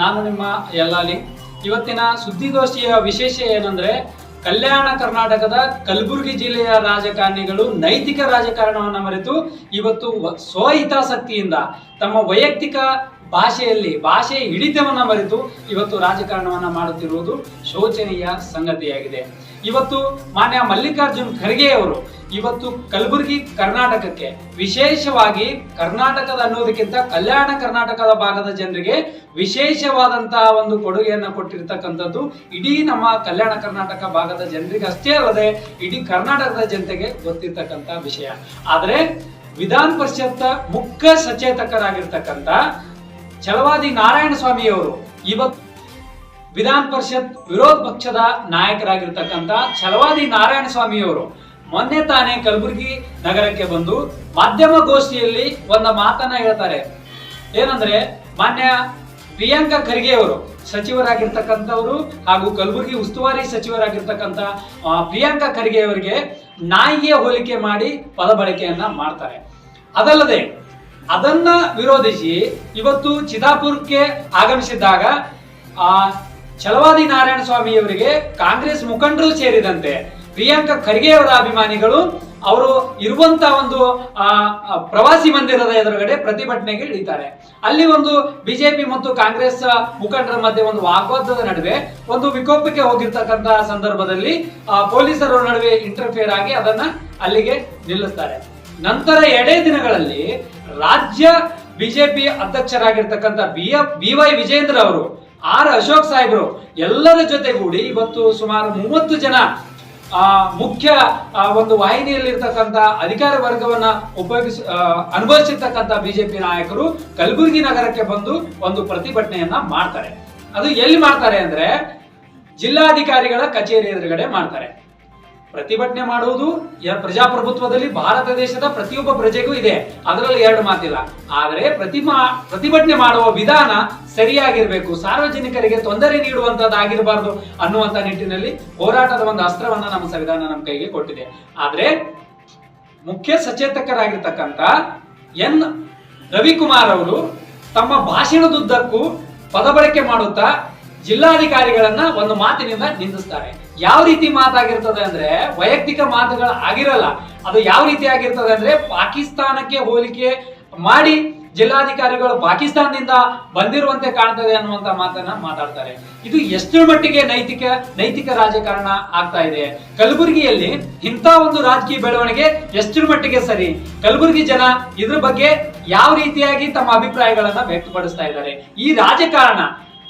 ನಾನು ನಿಮ್ಮ ಎಲ್ಲಾಲಿ ಇವತ್ತಿನ ಸುದ್ದಿಗೋಷ್ಠಿಯ ವಿಶೇಷ ಏನಂದ್ರೆ, ಕಲ್ಯಾಣ ಕರ್ನಾಟಕದ ಕಲಬುರಗಿ ಜಿಲ್ಲೆಯ ರಾಜಕಾರಣಿಗಳು ನೈತಿಕ ರಾಜಕಾರಣವನ್ನು ಮರೆತು ಇವತ್ತು ಸ್ವಹಿತಾಸಕ್ತಿಯಿಂದ ತಮ್ಮ ವೈಯಕ್ತಿಕ ಭಾಷೆಯಲ್ಲಿ ಭಾಷೆ ಹಿಡಿತವನ್ನು ಮರೆತು ಇವತ್ತು ರಾಜಕಾರಣವನ್ನು ಮಾಡುತ್ತಿರುವುದು ಶೋಚನೀಯ ಸಂಗತಿಯಾಗಿದೆ. ಇವತ್ತು ಮಾನ್ಯ ಮಲ್ಲಿಕಾರ್ಜುನ್ ಖರ್ಗೆ ಅವರು ಇವತ್ತು ಕಲಬುರಗಿ ಕರ್ನಾಟಕಕ್ಕೆ ವಿಶೇಷವಾಗಿ ಕರ್ನಾಟಕದ ಅನ್ನೋದಕ್ಕಿಂತ ಕಲ್ಯಾಣ ಕರ್ನಾಟಕದ ಭಾಗದ ಜನರಿಗೆ ವಿಶೇಷವಾದಂತಹ ಒಂದು ಕೊಡುಗೆಯನ್ನ ಕೊಟ್ಟಿರ್ತಕ್ಕಂಥದ್ದು ಇಡೀ ನಮ್ಮ ಕಲ್ಯಾಣ ಕರ್ನಾಟಕ ಭಾಗದ ಜನರಿಗೆ ಅಷ್ಟೇ ಅಲ್ಲದೆ ಇಡೀ ಕರ್ನಾಟಕದ ಜನತೆಗೆ ಗೊತ್ತಿರ್ತಕ್ಕಂಥ ವಿಷಯ. ಆದರೆ ವಿಧಾನ ಪರಿಷತ್ ಮುಖ್ಯ ಸಚೇತಕರಾಗಿರ್ತಕ್ಕಂಥ ಛಲವಾದಿ ನಾರಾಯಣ ಸ್ವಾಮಿಯವರು ಇವತ್ತು ವಿಧಾನ ಪರಿಷತ್ ವಿರೋಧ ಪಕ್ಷದ ನಾಯಕರಾಗಿರ್ತಕ್ಕಂಥ ಛಲವಾದಿ ನಾರಾಯಣ ಸ್ವಾಮಿಯವರು ಮೊನ್ನೆ ತಾನೇ ಕಲಬುರಗಿ ನಗರಕ್ಕೆ ಬಂದು ಮಾಧ್ಯಮ ಗೋಷ್ಠಿಯಲ್ಲಿ ಒಂದ ಮಾತನ್ನ ಹೇಳ್ತಾರೆ. ಏನಂದ್ರೆ, ಮಾನ್ಯ ಪ್ರಿಯಾಂಕಾ ಖರ್ಗೆ ಅವರು ಸಚಿವರಾಗಿರ್ತಕ್ಕಂಥವ್ರು ಹಾಗೂ ಕಲಬುರಗಿ ಉಸ್ತುವಾರಿ ಸಚಿವರಾಗಿರ್ತಕ್ಕಂಥ ಪ್ರಿಯಾಂಕಾ ಖರ್ಗೆ ಅವರಿಗೆ ನಾಯಿಗೆ ಹೋಲಿಕೆ ಮಾಡಿ ಪದ ಬಳಕೆಯನ್ನ ಮಾಡ್ತಾರೆ. ಅದಲ್ಲದೆ, ಅದನ್ನ ವಿರೋಧಿಸಿ ಇವತ್ತು ಚಿದಾಪುರಕ್ಕೆ ಆಗಮಿಸಿದ್ದಾಗ, ಆ ಛಲವಾದಿ ನಾರಾಯಣ ಸ್ವಾಮಿ ಅವರಿಗೆ ಕಾಂಗ್ರೆಸ್ ಮುಖಂಡರು ಸೇರಿದಂತೆ ಪ್ರಿಯಾಂಕಾ ಖರ್ಗೆ ಅವರ ಅಭಿಮಾನಿಗಳು ಅವರು ಇರುವಂತ ಒಂದು ಆ, ಪ್ರವಾಸಿ ಮಂದಿರದ ಎದುರುಗಡೆ ಪ್ರತಿಭಟನೆಗೆ ಇಳಿತಾರೆ. ಅಲ್ಲಿ ಒಂದು ಬಿಜೆಪಿ ಮತ್ತು ಕಾಂಗ್ರೆಸ್ ಮುಖಂಡರ ಮಧ್ಯೆ ಒಂದು ವಾಗ್ವಾದದ ನಡುವೆ ಒಂದು ವಿಕೋಪಕ್ಕೆ ಹೋಗಿರ್ತಕ್ಕಂತ ಸಂದರ್ಭದಲ್ಲಿ ಆ, ಪೊಲೀಸರ ನಡುವೆ ಇಂಟರ್ಫಿಯರ್ ಆಗಿ ಅದನ್ನ ಅಲ್ಲಿಗೆ ನಿಲ್ಲಿಸ್ತಾರೆ. ನಂತರ ಎರಡೇ ದಿನಗಳಲ್ಲಿ ರಾಜ್ಯ BJP ಅಧ್ಯಕ್ಷರಾಗಿರ್ತಕ್ಕಂಥ B F B Y Vijayendra ಅವರು ಆರ್ ಅಶೋಕ್ ಸಾಹೇಬ್ರು ಎಲ್ಲರ ಜೊತೆಗೂಡಿ ಇವತ್ತು ಸುಮಾರು ಮೂವತ್ತು ಜನ ಆ, ಮುಖ್ಯ ಒಂದು ವಾಹಿನಿಯಲ್ಲಿರ್ತಕ್ಕಂಥ ಅಧಿಕಾರ ವರ್ಗವನ್ನ ಉಪಯೋಗಿಸ ಅನುಭವಿಸಿರ್ತಕ್ಕಂಥ ಬಿಜೆಪಿ ನಾಯಕರು ಕಲಬುರಗಿ ನಗರಕ್ಕೆ ಬಂದು ಒಂದು ಪ್ರತಿಭಟನೆಯನ್ನ ಮಾಡ್ತಾರೆ. ಅದು ಎಲ್ಲಿ ಮಾಡ್ತಾರೆ ಅಂದ್ರೆ ಜಿಲ್ಲಾಧಿಕಾರಿಗಳ ಕಚೇರಿ ಎದುರುಗಡೆ ಮಾಡ್ತಾರೆ. ಪ್ರತಿಭಟನೆ ಮಾಡುವುದು ಪ್ರಜಾಪ್ರಭುತ್ವದಲ್ಲಿ ಭಾರತ ದೇಶದ ಪ್ರತಿಯೊಬ್ಬ ಪ್ರಜೆಗೂ ಇದೆ. ಅದರಲ್ಲಿ ಎರಡು ಮಾತಿಲ್ಲ. ಆದರೆ ಪ್ರತಿಮಾ, ಪ್ರತಿಭಟನೆ ಮಾಡುವ ವಿಧಾನ ಸರಿಯಾಗಿರ್ಬೇಕು. ಸಾರ್ವಜನಿಕರಿಗೆ ತೊಂದರೆ ನೀಡುವಂತದ್ದಾಗಿರಬಾರದು ಅನ್ನುವಂತ ನಿಟ್ಟಿನಲ್ಲಿ ಹೋರಾಟದ ಒಂದು ಅಸ್ತ್ರವನ್ನ ನಮ್ಮ ಸಂವಿಧಾನ ನಮ್ಮ ಕೈಗೆ ಕೊಟ್ಟಿದೆ. ಆದ್ರೆ ಮುಖ್ಯ ಸಚೇತಕರಾಗಿರ್ತಕ್ಕಂಥ ಎನ್. ರವಿಕುಮಾರ್ ಅವರು ತಮ್ಮ ಭಾಷಣದುದ್ದಕ್ಕೂ ಪದಬಳಕೆ ಮಾಡುತ್ತಾ ಜಿಲ್ಲಾಧಿಕಾರಿಗಳನ್ನ ಒಂದು ಮಾತಿನಿಂದ ನಿಂದಿಸ್ತಾರೆ. ಯಾವ ರೀತಿ ಮಾತಾಗಿರ್ತದೆ ಅಂದ್ರೆ ವೈಯಕ್ತಿಕ ಮಾತುಗಳು ಆಗಿರಲ್ಲ, ಅದು ಯಾವ ರೀತಿ ಆಗಿರ್ತದೆ ಅಂದ್ರೆ ಪಾಕಿಸ್ತಾನಕ್ಕೆ ಹೋಲಿಕೆ ಮಾಡಿ ಜಿಲ್ಲಾಧಿಕಾರಿಗಳು ಪಾಕಿಸ್ತಾನದಿಂದ ಬಂದಿರುವಂತೆ ಕಾಣ್ತದೆ ಅನ್ನುವಂತ ಮಾತನ್ನ ಮಾತಾಡ್ತಾರೆ. ಇದು ಎಷ್ಟರ ಮಟ್ಟಿಗೆ ನೈತಿಕ ನೈತಿಕ ರಾಜಕಾರಣ ಆಗ್ತಾ ಇದೆ? ಕಲಬುರಗಿಯಲ್ಲಿ ಇಂಥ ಒಂದು ರಾಜಕೀಯ ಬೆಳವಣಿಗೆ ಎಷ್ಟರ ಮಟ್ಟಿಗೆ ಸರಿ? ಕಲಬುರಗಿ ಜನ ಇದ್ರ ಬಗ್ಗೆ ಯಾವ ರೀತಿಯಾಗಿ ತಮ್ಮ ಅಭಿಪ್ರಾಯಗಳನ್ನ ವ್ಯಕ್ತಪಡಿಸ್ತಾ ಇದ್ದಾರೆ? ಈ ರಾಜಕಾರಣ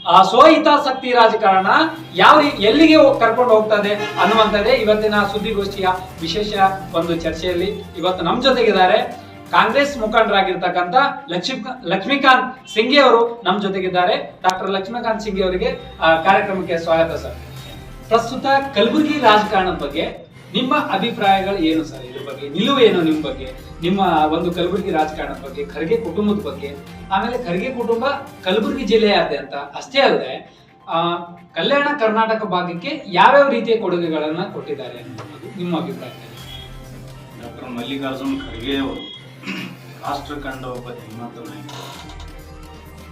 ಆ ಸೋಹಿತಾಸಕ್ತಿ ರಾಜಕಾರಣ ಯಾವ ಎಲ್ಲಿಗೆ ಹೋಗ್- ಕರ್ಕೊಂಡು ಹೋಗ್ತದೆ ಅನ್ನುವಂಥದ್ದೇ ಇವತ್ತಿನ ಸುದ್ದಿಗೋಷ್ಠಿಯ ವಿಶೇಷ ಒಂದು ಚರ್ಚೆಯಲ್ಲಿ ಇವತ್ತು ನಮ್ಮ ಜೊತೆಗಿದ್ದಾರೆ. ಕಾಂಗ್ರೆಸ್ ಮುಖಂಡರಾಗಿರ್ತಕ್ಕಂಥ ಲಕ್ಷ್ಮೀ ಲಕ್ಷ್ಮೀಕಾಂತ್ ಸಿಂಘೆ ಅವರು ನಮ್ಮ ಜೊತೆಗಿದ್ದಾರೆ. ಡಾಕ್ಟರ್ ಲಕ್ಷ್ಮೀಕಾಂತ್ ಸಿಂಘೆ ಅವರಿಗೆ ಕಾರ್ಯಕ್ರಮಕ್ಕೆ ಸ್ವಾಗತ ಸರ್. ಪ್ರಸ್ತುತ ಕಲಬುರಗಿ ರಾಜಕಾರಣದ ಬಗ್ಗೆ ನಿಮ್ಮ ಅಭಿಪ್ರಾಯಗಳು ಏನು ಸರ್ ಇದ್ರ ಬಗ್ಗೆ? ನಿಲುವು ಏನು ನಿಮ್ಮ ಬಗ್ಗೆ? ನಿಮ್ಮ ಒಂದು ಕಲಬುರಗಿ ರಾಜಕಾರಣದ ಬಗ್ಗೆ, ಖರ್ಗೆ ಕುಟುಂಬದ ಬಗ್ಗೆ? ಆಮೇಲೆ ಖರ್ಗೆ ಕುಟುಂಬ ಕಲಬುರಗಿ ಜಿಲ್ಲೆಯಾದ್ಯಂತ ಅಷ್ಟೇ ಅಲ್ಲದೆ ಕಲ್ಯಾಣ ಕರ್ನಾಟಕ ಭಾಗಕ್ಕೆ ಯಾವ್ಯಾವ ರೀತಿಯ ಕೊಡುಗೆಗಳನ್ನ ಕೊಟ್ಟಿದ್ದಾರೆ ಅನ್ನೋದು ನಿಮ್ಮ ಅಭಿಪ್ರಾಯ ಡಾಕ್ಟರ್ ಮಲ್ಲಿಕಾರ್ಜುನ್ ಖರ್ಗೆ ಅವರು ರಾಷ್ಟ್ರ ಕಂಡ ಒಬ್ಬ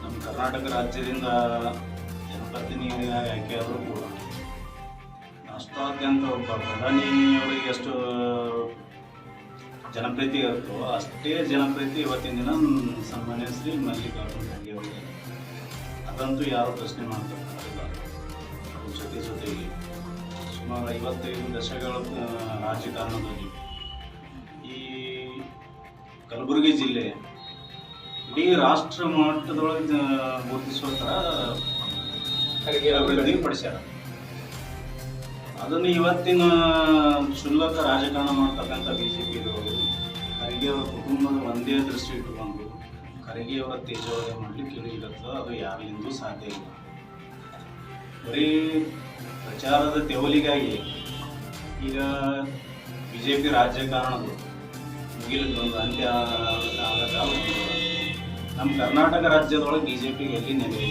ನಮ್ಮ ಕರ್ನಾಟಕ ರಾಜ್ಯದಿಂದ ಜನಪ್ರತಿನಿಧಿ ಆದರೂ ಕೂಡ ರಾಷ್ಟ್ರಾದ್ಯಂತ ಒಬ್ಬ ಪ್ರಧಾನಿಯವರಿಗೆ ಎಷ್ಟು ಜನಪ್ರೀತಿ ಇರುತ್ತೋ ಅಷ್ಟೇ ಜನಪ್ರೀತಿ ಇವತ್ತಿನ ದಿನ ಸನ್ಮಾನ್ಯ ಶ್ರೀ ಮಲ್ಲಿಕಾರ್ಜುನ ಖರ್ಗೆ ಅವರಿಗೆ. ಅದಂತೂ ಯಾರು ಪ್ರಶ್ನೆ ಮಾಡ್ತಾರೆ? ಜೊತೆ ಜೊತೆಗೆ ಸುಮಾರು ಐವತ್ತೈದು ದಶಕಗಳ ರಾಜಕಾರಣದಲ್ಲಿ ಈ ಕಲಬುರಗಿ ಜಿಲ್ಲೆ ಇಡೀ ರಾಷ್ಟ್ರ ಮಟ್ಟದೊಳಗೆ ಗುರುತಿಸುವ ಥರ ಖರ್ಗೆ ಅಭಿವೃದ್ಧಿ ಪಡಿಸ್ಯಾರ ಅದನ್ನು ಇವತ್ತಿನ ಕ್ಷುಲ್ಲಕ ರಾಜಕಾರಣ ಮಾಡ್ತಕ್ಕಂಥ ಬಿ ಜೆ ಪಿಯವರು ಖರ್ಗೆ ಅವರ ಕುಟುಂಬದ ಒಂದೇ ದೃಷ್ಟಿ ಇಟ್ಟುಕೊಂಡು ಖರ್ಗೆ ಅವರ ತೇಜೋವಧೆ ಮಾಡಲಿಕ್ಕೆ ಇಳಿಗಿಡುತ್ತೋ ಅದು ಯಾರಿಂದೂ ಸಾಧ್ಯ ಇಲ್ಲ. ಬರೀ ಪ್ರಚಾರದ ತೆವಲಿಗಾಗಿ ಈಗ ಬಿ ಜೆ ಪಿ ರಾಜಕಾರಣದ್ದು ಮುಗಿಲಿಕ್ಕೆ ಒಂದು ಅಂತ್ಯ ಆಗ ನಮ್ಮ ಕರ್ನಾಟಕ ರಾಜ್ಯದೊಳಗೆ ಬಿ ಜೆ ಪಿಗೆ ಎಲ್ಲಿ ನೆಲೆ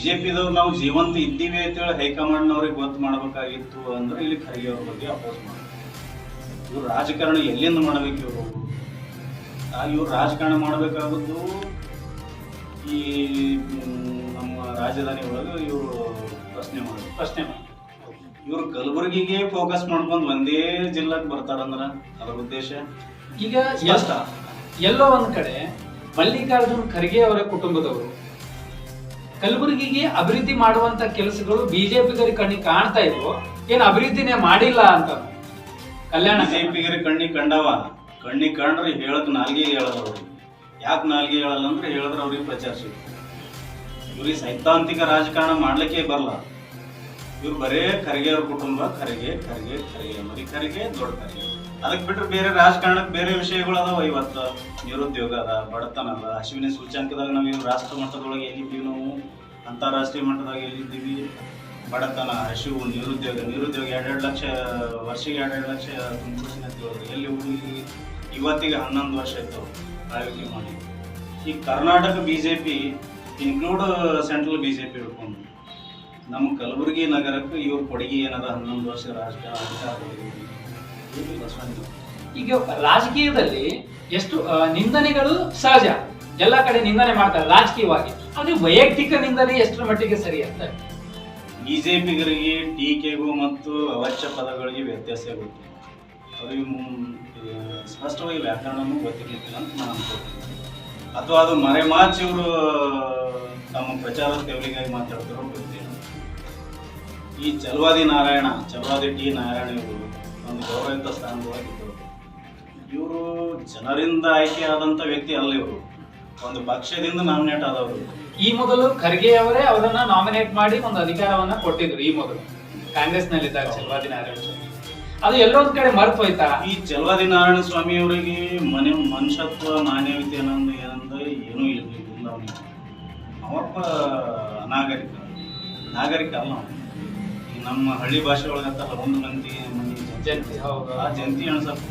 ಜೆ ಪಿದವ್ರು ನಾವು ಜೀವಂತ ಇದ್ದೀವಿ ಅಂತೇಳಿ ಹೈಕಮಾಂಡ್ನವ್ರಿಗೆ ಗೊತ್ತು ಮಾಡಬೇಕಾಗಿತ್ತು ಅಂದ್ರೆ ಇಲ್ಲಿ ಖರ್ಗೆ ಅವ್ರ ಬಗ್ಗೆ ಅಪೋಸ್ ಮಾಡ್ತಾರೆ ಇವ್ರು ರಾಜಕಾರಣ ಎಲ್ಲಿಂದ ಮಾಡ್ಬೇಕು ಇವರು ಇವ್ರು ರಾಜಕಾರಣ ಮಾಡಬೇಕಾದದ್ದು ಈ ನಮ್ಮ ರಾಜಧಾನಿ ಒಳಗೆ ಇವರು ಪ್ರಶ್ನೆ ಮಾಡಿದ್ರು ಪ್ರಶ್ನೆ ಮಾಡಿ. ಇವ್ರು ಕಲಬುರಗಿಗೆ ಫೋಕಸ್ ಮಾಡ್ಕೊಂಡು ಒಂದೇ ಜಿಲ್ಲಾಕ್ ಬರ್ತಾರಂದ್ರ ಅದ್ರ ಉದ್ದೇಶ ಈಗ. ಎಲ್ಲೋ ಒಂದ್ ಕಡೆ ಮಲ್ಲಿಕಾರ್ಜುನ್ ಖರ್ಗೆ ಅವರ ಕುಟುಂಬದವರು ಕಲಬುರಗಿಗೆ ಅಭಿವೃದ್ಧಿ ಮಾಡುವಂತ ಕೆಲಸಗಳು ಬಿಜೆಪಿಗರಿ ಕಣ್ಣಿಗೆ ಕಾಣ್ತಾ ಇದ್ವು. ಏನ್ ಅಭಿವೃದ್ಧಿನೇ ಮಾಡಿಲ್ಲ ಅಂತ. ಕಲ್ಯಾಣ ಬಿಜೆಪಿಗರಿ ಕಣ್ಣಿ ಕಂಡವ. ಕಣ್ಣಿ ಕಂಡ್ರೆ ಹೇಳಕ್ ನಾಲ್ಗೆ ಹೇಳಲ್ಲ ಅವ್ರಿಗೆ ಯಾಕೆ ನಾಲ್ಗೆ ಹೇಳಲ್ಲ ಅಂದ್ರೆ ಹೇಳಿದ್ರೆ ಅವ್ರಿಗೆ ಪ್ರಚಾರ ಸಿಗುತ್ತೆ ಇವ್ರಿಗೆ ಸೈದ್ಧಾಂತಿಕ ರಾಜಕಾರಣ ಮಾಡ್ಲಿಕ್ಕೆ ಬರಲ್ಲ. ಇವ್ರು ಬರೇ ಖರ್ಗೆ ಅವ್ರ ಕುಟುಂಬ ಖರ್ಗೆ ಖರ್ಗೆ ಖರ್ಗೆ ಮರಿ ಖರ್ಗೆ ದೊಡ್ಡ ಖರ್ಗೆ ಅದಕ್ಕೆ ಬಿಟ್ಟರೆ ಬೇರೆ ರಾಜಕಾರಣಕ್ಕೆ ಬೇರೆ ವಿಷಯಗಳು ಅದಾವ ಇವತ್ತು. ನಿರುದ್ಯೋಗ ಅದ, ಬಡತನ ಅದ, ಹಸಿವಿನ ಸೂಚ್ಯಾಂಕದಾಗ ನಾವು ಇವ್ ರಾಷ್ಟ್ರ ಮಟ್ಟದೊಳಗೆ ಎಲ್ಲಿದ್ದೀವಿ ನಾವು? ಅಂತಾರಾಷ್ಟ್ರೀಯ ಮಟ್ಟದಾಗ ಎಲ್ಲಿದ್ದೀವಿ? ಬಡತನ, ಹಸಿವು, ನಿರುದ್ಯೋಗ ನಿರುದ್ಯೋಗ ಎರಡೆರಡು ಲಕ್ಷ ವರ್ಷಕ್ಕೆ ಎರಡೆರಡು ಲಕ್ಷ ತುಂಬಿಸಿನ ತಿಳಿದ್ರು ಎಲ್ಲಿ ಹುಡುಗಿ? ಇವತ್ತಿಗೆ ಹನ್ನೊಂದು ವರ್ಷ ಇತ್ತು ಆಳ್ವಿಕೆ ಮಾಡಿ. ಈ Karnataka B J P include central B J P ಹಿಡ್ಕೊಂಡು ನಮ್ಮ ಕಲಬುರಗಿ ನಗರಕ್ಕೆ ಇವ್ರ ಕೊಡುಗೆ ಏನದ ಹನ್ನೊಂದು ವರ್ಷ ರಾಜಕಾರಣ. ಈಗ ರಾಜಕೀಯದಲ್ಲಿ ಎಷ್ಟು ನಿಂದನೆಗಳು ಸಹಜ. ಎಲ್ಲ ಕಡೆ ನಿಂದನೆ ಮಾಡ್ತಾರೆ ರಾಜಕೀಯವಾಗಿ. ಆದ್ರೆ ವೈಯಕ್ತಿಕ ನಿಂದನೆ ಎಷ್ಟರ ಮಟ್ಟಿಗೆ ಸರಿ ಅಂತ ಬಿಜೆಪಿಗರಿಗೆ ಟೀಕೆಗೂ ಮತ್ತು ಅವಶ್ಯ ಪದಗಳಿಗೆ ವ್ಯತ್ಯಾಸ ಗೊತ್ತು ಅದು ಸ್ಪಷ್ಟವಾಗಿ ವ್ಯಾಕರಣವೂ ಗೊತ್ತಿರಲಿಕ್ಕಿಲ್ಲ ಅಂತ ನಾನು ಅನ್ಕೋತೀನಿ ಅಥವಾ ಅದು ಮರೆಮಾಚಿ ಇವರು ತಮ್ಮ ಪ್ರಚಾರ ತೆವಲಿಗಾಗಿ ಮಾತಾಡ್ತಾರೋ ಗೊತ್ತಿಲ್ಲ. ಈ ಚಲವಾದಿ ನಾರಾಯಣ, ಚಲವಾದಿ ಟಿ ನಾರಾಯಣ ಇವರು ಗೌರವಿತ ಸ್ಥಾನದೊಳಗಿದ್ದರು ಇವರು ಜನರಿಂದ ಆಯ್ಕೆ ಆದಂಥ ವ್ಯಕ್ತಿ ಅಲ್ಲ ಇವರು. ಒಂದು ಪಕ್ಷದಿಂದ ನಾಮಿನೇಟ್ ಆದವರು. ಈ ಮೊದಲು ಖರ್ಗೆ ಅವರೇ ಅವರನ್ನ ನಾಮಿನೇಟ್ ಮಾಡಿ ಒಂದು ಅಧಿಕಾರವನ್ನ ಕೊಟ್ಟಿದ್ರು ಈ ಮೊದಲು. ಕಾಂಗ್ರೆಸ್ ನಲ್ಲಿದ್ದಾಗ ಚಲವಾದಿ ನಾರಾಯಣ ಸ್ವಾಮಿ. ಅದು ಎಲ್ಲೊಂದ್ ಕಡೆ ಮರ್ತು ಹೋಯ್ತಾ? ಈ ಚಲವಾದಿ ನಾರಾಯಣ ಸ್ವಾಮಿ ಅವರಿಗೆ ಮನೆ ಮನುಷ್ಯತ್ವ ಮಾನವೀಯತೆ ಅನ್ನೋದು ಏನಂದ್ರೆ ಏನೂ ಇಲ್ಲ ಅವನಿಗೆ. ಅವಪ್ಪ ನಾಗರಿಕ. ನಾಗರಿಕ ಅಲ್ಲ ಈ ನಮ್ಮ ಹಳ್ಳಿ ಭಾಷೆ ಒಳಗಂತ ಒಂದು ಮಂದಿ ಜಂತಿ ಹೌದು. ಆ ಜಂತಿ ಅನ್ಸಕ್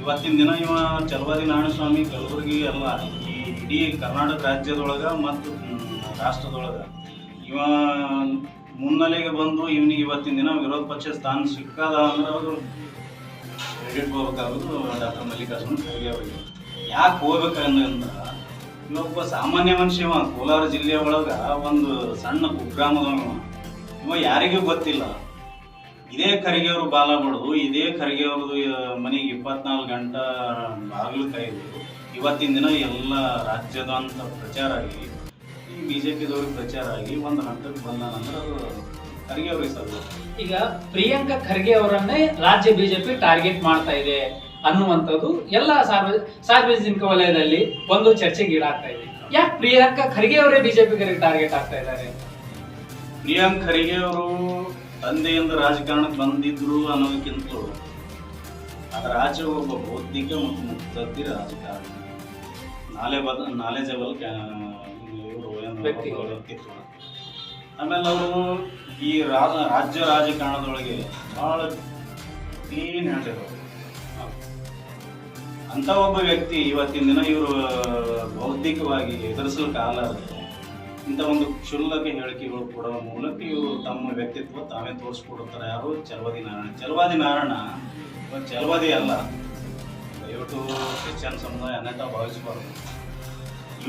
ಇವತ್ತಿನ ದಿನ ಇವ ಚಲವಾದಿ ನಾರಾಯಣ ಸ್ವಾಮಿ ಕಲಬುರಗಿ ಅಲ್ಲ ಈ ಇಡೀ ಕರ್ನಾಟಕ ರಾಜ್ಯದೊಳಗ ಮತ್ತು ರಾಷ್ಟ್ರದೊಳಗ. ಇವ ಮುನ್ನೆಲೆಗೆ ಬಂದು ಇವನಿಗೆ ಇವತ್ತಿನ ದಿನ ವಿರೋಧ ಪಕ್ಷ ಸ್ಥಾನ ಸಿಕ್ಕದ ಅಂದ್ರೆ ಅವರು ಕ್ರೆಡಿಟ್ ಹೋಗ್ಬೇಕಾಗೋದು ಡಾಕ್ಟರ್ ಮಲ್ಲಿಕಾರ್ಜುನ ಖರ್ಗೆ ಅವರಿಗೆ. ಯಾಕೆ ಹೋಗ್ಬೇಕಂದ್ರ ಇವೊಬ್ಬ ಸಾಮಾನ್ಯ ಮನುಷ್ಯ ಕೋಲಾರ ಜಿಲ್ಲೆಯ ಒಳಗ ಒಂದು ಸಣ್ಣ ಕುಗ್ರಾಮದವ ಇವ ಯಾರಿಗೂ ಗೊತ್ತಿಲ್ಲ. ಇದೇ ಖರ್ಗೆಯವರು ಬಾಲ ಮಾಡುದು ಇದೇ ಖರ್ಗೆ ಅವ್ರದ್ದು ಮನೆಗೆ ಇಪ್ಪತ್ನಾಲ್ಕು ಗಂಟೆ ಬಾಗಿಲು ಕಾಯ್ದು ಇವತ್ತಿನ ದಿನ ಎಲ್ಲ ರಾಜ್ಯದಂತ ಪ್ರಚಾರ ಆಗಿ ಈ ಬಿ ಜೆ ಪಿದವ್ರಿಗೆ ಪ್ರಚಾರ ಆಗಿ ಒಂದು ಹಂತಕ್ಕೆ ಬಂದಾನಂದ್ರೆ ಅದು ಖರ್ಗೆ ಅವ್ರಿಗೆ ಸಲ್ಲ ಈಗ ಪ್ರಿಯಾಂಕಾ ಖರ್ಗೆ ಅವರನ್ನೇ ರಾಜ್ಯ ಬಿಜೆಪಿ ಟಾರ್ಗೆಟ್ ಮಾಡ್ತಾ ಇದೆ ಅನ್ನುವಂಥದ್ದು ಎಲ್ಲ ಸಾರ್ವ ಸಾರ್ವಜನಿಕ ವಲಯದಲ್ಲಿ ಒಂದು ಚರ್ಚೆಗೀಡಾಗ್ತಾ ಇದೆ. ಯಾಕೆ ಪ್ರಿಯಾಂಕಾ ಖರ್ಗೆ ಅವರೇ ಬಿಜೆಪಿಗರಿಗೆ ಟಾರ್ಗೆಟ್ ಆಗ್ತಾ ಇದ್ದಾರೆ? ಪ್ರಿಯಾಂಕ್ ಖರ್ಗೆ ಅವರು ತಂದೆಯಿಂದ ರಾಜಕಾರಣಕ್ಕೆ ಬಂದಿದ್ರು ಅನ್ನೋದಕ್ಕಿಂತಲೂ ಆ ಆಚೆ ಒಬ್ಬ ಬೌದ್ಧಿಕ ಮತ್ತು ಮುಕ್ತತಿ ರಾಜಕಾರಣ. ನಾಲೆ ಬದ ನಾಲೆಜಬಲ್ ಇವರು ವ್ಯಕ್ತಿ. ವ್ಯಕ್ತಿತ್ವ. ಆಮೇಲೆ ಅವರು ಈ ರಾಜ ರಾಜ್ಯ ರಾಜಕಾರಣದೊಳಗೆ ಬಹಳ ಕ್ಲೀನ್ ಹೇಳ್ತಿದ್ರು ಅಂತ ಒಬ್ಬ ವ್ಯಕ್ತಿ ಇವತ್ತಿನ ದಿನ ಇವರು ಬೌದ್ಧಿಕವಾಗಿ ಎದುರಿಸಲು ಕಾಲ ಇಂಥ ಒಂದು ಕ್ಷುಲ್ಲಕ ಹೇಳಿಕೆಗಳು ಕೊಡುವ ಮೂಲಕ ಇವರು ತಮ್ಮ ವ್ಯಕ್ತಿತ್ವ ತಾವೇ ತೋರಿಸ್ಕೊಡುತ್ತಾರೆ. ಯಾರು? ಚಲವಾದಿ ನಾರಾಯಣ. ಚಲವಾದಿ ನಾರಾಯಣ ಚಲವಾದಿ ಅಲ್ಲ. ದಯವಿಟ್ಟು ಕ್ರಿಶ್ಚಿಯನ್ ಸಮುದಾಯ ಅನ್ಯತ ಭಾವಿಸಬಾರ್ದು.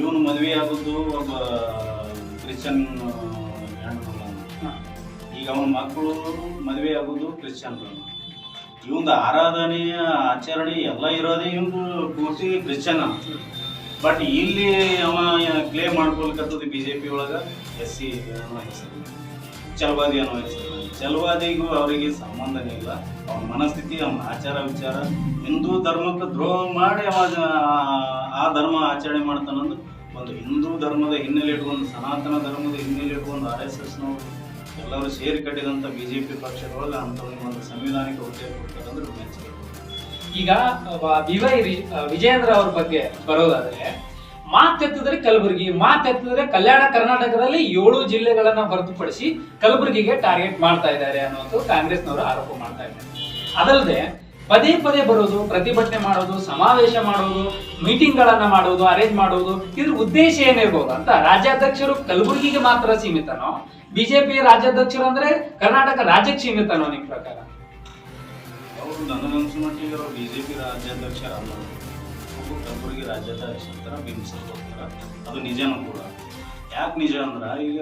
ಇವನು ಮದುವೆ ಆಗೋದು ಒಬ್ಬ ಕ್ರಿಶ್ಚಿಯನ್ ಹೆಣ್ಣು. ಈಗ ಅವನ ಮಕ್ಕಳು ಮದುವೆ ಆಗೋದು ಕ್ರಿಶ್ಚಿಯನ್ ಇವಂದು ಆರಾಧನೆಯ ಆಚರಣೆ ಎಲ್ಲ ಇರೋದೇ ಇವನು ಪೂರ್ತಿ ಕ್ರಿಶ್ಚಿಯನ್. ಬಟ್ ಇಲ್ಲಿ ಅವ ಕ್ಲೇಮ್ ಮಾಡ್ಕೊಳ್ಕತ್ತದ ಬಿ ಜೆ ಪಿ ಒಳಗ ಎಸ್ ಸಿ ಅನ್ನೋ ಹೆಸರು. ಚಲವಾದಿ ಅನ್ನೋ ಹೆಸರು. ಚಲವಾದಿಗೂ ಅವರಿಗೆ ಸಂಬಂಧನೇ ಇಲ್ಲ. ಅವನ ಮನಸ್ಥಿತಿ, ಅವನ ಆಚಾರ ವಿಚಾರ, ಹಿಂದೂ ಧರ್ಮಕ್ಕೆ ದ್ರೋಹ ಮಾಡಿ ಅವ ಆ ಧರ್ಮ ಆಚರಣೆ ಮಾಡ್ತಾನಂದು ಒಂದು ಹಿಂದೂ ಧರ್ಮದ ಹಿನ್ನೆಲೆ ಇಟ್ಕೊಂಡು, ಸನಾತನ ಧರ್ಮದ ಹಿನ್ನೆಲೆ ಇಟ್ಕೊಂಡು ಆರ್ ಎಸ್ ಎಸ್ನವರು ಎಲ್ಲರೂ ಸೇರಿ ಕಟ್ಟಿದಂಥ ಬಿ ಜೆ ಪಿ ಪಕ್ಷದೊಳಗೆ ಅಂಥವ್ರಿಗೆ ಒಂದು ಸಂವಿಧಾನಿಕ ಹುದ್ದೆ ಕೊಡ್ತಾರಂದ್ರೆ ಮೆಚ್ಚಬೇಕು ಈಗ ವಿ ವಿಜಯೇಂದ್ರ ಅವ್ರ ಬಗ್ಗೆ ಬರೋದಾದ್ರೆ, ಮಾತೆತ್ತಿದ್ರೆ ಕಲಬುರಗಿ, ಮಾತೆತ್ತಿದ್ರೆ ಕಲ್ಯಾಣ ಕರ್ನಾಟಕದಲ್ಲಿ ಏಳು ಜಿಲ್ಲೆಗಳನ್ನ ಹೊರತುಪಡಿಸಿ ಕಲಬುರಗಿಗೆ ಟಾರ್ಗೆಟ್ ಮಾಡ್ತಾ ಇದ್ದಾರೆ ಅನ್ನೋದು ಕಾಂಗ್ರೆಸ್ನವರು ಆರೋಪ ಮಾಡ್ತಾ ಇದ್ದಾರೆ. ಅದಲ್ಲದೆ, ಪದೇ ಪದೇ ಬರೋದು, ಪ್ರತಿಭಟನೆ ಮಾಡೋದು, ಸಮಾವೇಶ ಮಾಡೋದು ಮೀಟಿಂಗ್ ಗಳನ್ನ ಮಾಡೋದು ಅರೇಂಜ್ ಮಾಡೋದು, ಇದ್ರ ಉದ್ದೇಶ ಏನಿರ್ಬೋದು ಅಂತ ರಾಜ್ಯಾಧ್ಯಕ್ಷರು ಕಲಬುರಗಿಗೆ ಮಾತ್ರ ಸೀಮಿತನೋ ಬಿಜೆಪಿ ರಾಜ್ಯಾಧ್ಯಕ್ಷರು ಅಂದ್ರೆ ಕರ್ನಾಟಕ ರಾಜ್ಯಕ್ಕೆ ಸೀಮಿತನೋ ನಿಮ್ ಪ್ರಕಾರ? ಅವರು ನನಗನ್ಸೋ ಮಟ್ಟಿಗೆ ಅವರು ಬಿ ಜೆ ಪಿ ರಾಜ್ಯಾಧ್ಯಕ್ಷರಲ್ಲ ಅವರು ಕಲಬುರಗಿ ರಾಜ್ಯಾಧ್ಯಕ್ಷ ಥರ ಬಿಂಬಿಸಕ್ಕೆ ಹೋಗ್ತಾರ ಅದು ನಿಜನೂ ಕೂಡ. ಯಾಕೆ ನಿಜ ಅಂದ್ರೆ, ಈಗ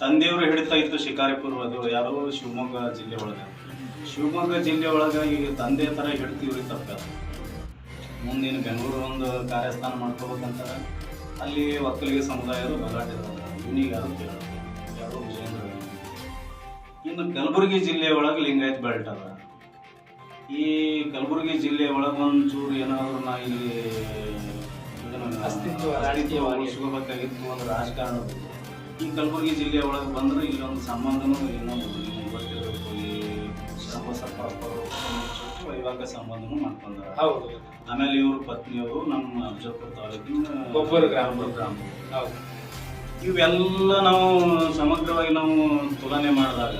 ತಂದೆಯವರು ಹಿಡಿತಾ ಇತ್ತು ಶಿಕಾರಿಪುರ ಅದು ಯಾರೋ ಶಿವಮೊಗ್ಗ ಜಿಲ್ಲೆ ಒಳಗೆ. ಶಿವಮೊಗ್ಗ ಜಿಲ್ಲೆ ಒಳಗೆ ಈಗ ತಂದೆ ಥರ ಹಿಡ್ತೀವ್ರಿ ತಪ್ಪ ಮುಂದಿನ ಬೆಂಗಳೂರು ಒಂದು ಕಾರ್ಯಸ್ಥಾನ ಮಾಡ್ಕೋಬೇಕಂತಾರೆ. ಅಲ್ಲಿ ಒಕ್ಕಲಿಗೆ ಸಮುದಾಯದ ಗಲಾಟೆ ಇವನಿಗೆ ಯಾರು ಕೇಳೋದು ಯಾರೋ ವಿಜೇಂದ್ರ ಇನ್ನು ಕಲಬುರಗಿ ಜಿಲ್ಲೆ ಒಳಗೆ ಲಿಂಗಾಯತ್ ಬೆಲ್ಟ್ ಅದ. ಈ ಕಲಬುರಗಿ ಜಿಲ್ಲೆ ಒಳಗೊಂಚೂರು ಏನಾದರೂ ಏನಾದ್ರು ನಾ ಇಲ್ಲಿ ಅಸ್ತಿತ್ವ, ಅಸ್ತಿತ್ವ ರಾಜಕೀಯವಾಗಿ. ಸಿಗಬೇಕಾಗಿತ್ತು ಒಂದು ರಾಜಕಾರಣ. ಈ ಕಲಬುರಗಿ ಜಿಲ್ಲೆ ಒಳಗೆ ಬಂದ್ರೆ ಇಲ್ಲೊಂದು ಸಂಬಂಧನೂ ಇನ್ನೊಂದು ಗೊತ್ತಿರಬೇಕು ಈ ಶ್ರಮ ಅವರು ವೈವಾಹಿಕ ಸಂಬಂಧನೂ ಮಾಡ್ಕೊಂಡಾರ ಹೌದು. ಆಮೇಲೆ ಇವ್ರ ಪತ್ನಿಯವರು ನಮ್ಮ ಅಬ್ಜಪುರ ತಾಲೂಕಿನ ಗೊಬ್ಬರ ಗ್ರಾಮ. ಗ್ರಾಮ. ಹೌದು. ಇವೆಲ್ಲ ನಾವು ಸಮಗ್ರವಾಗಿ ನಾವು ತುಲನೆ ಮಾಡಿದಾಗ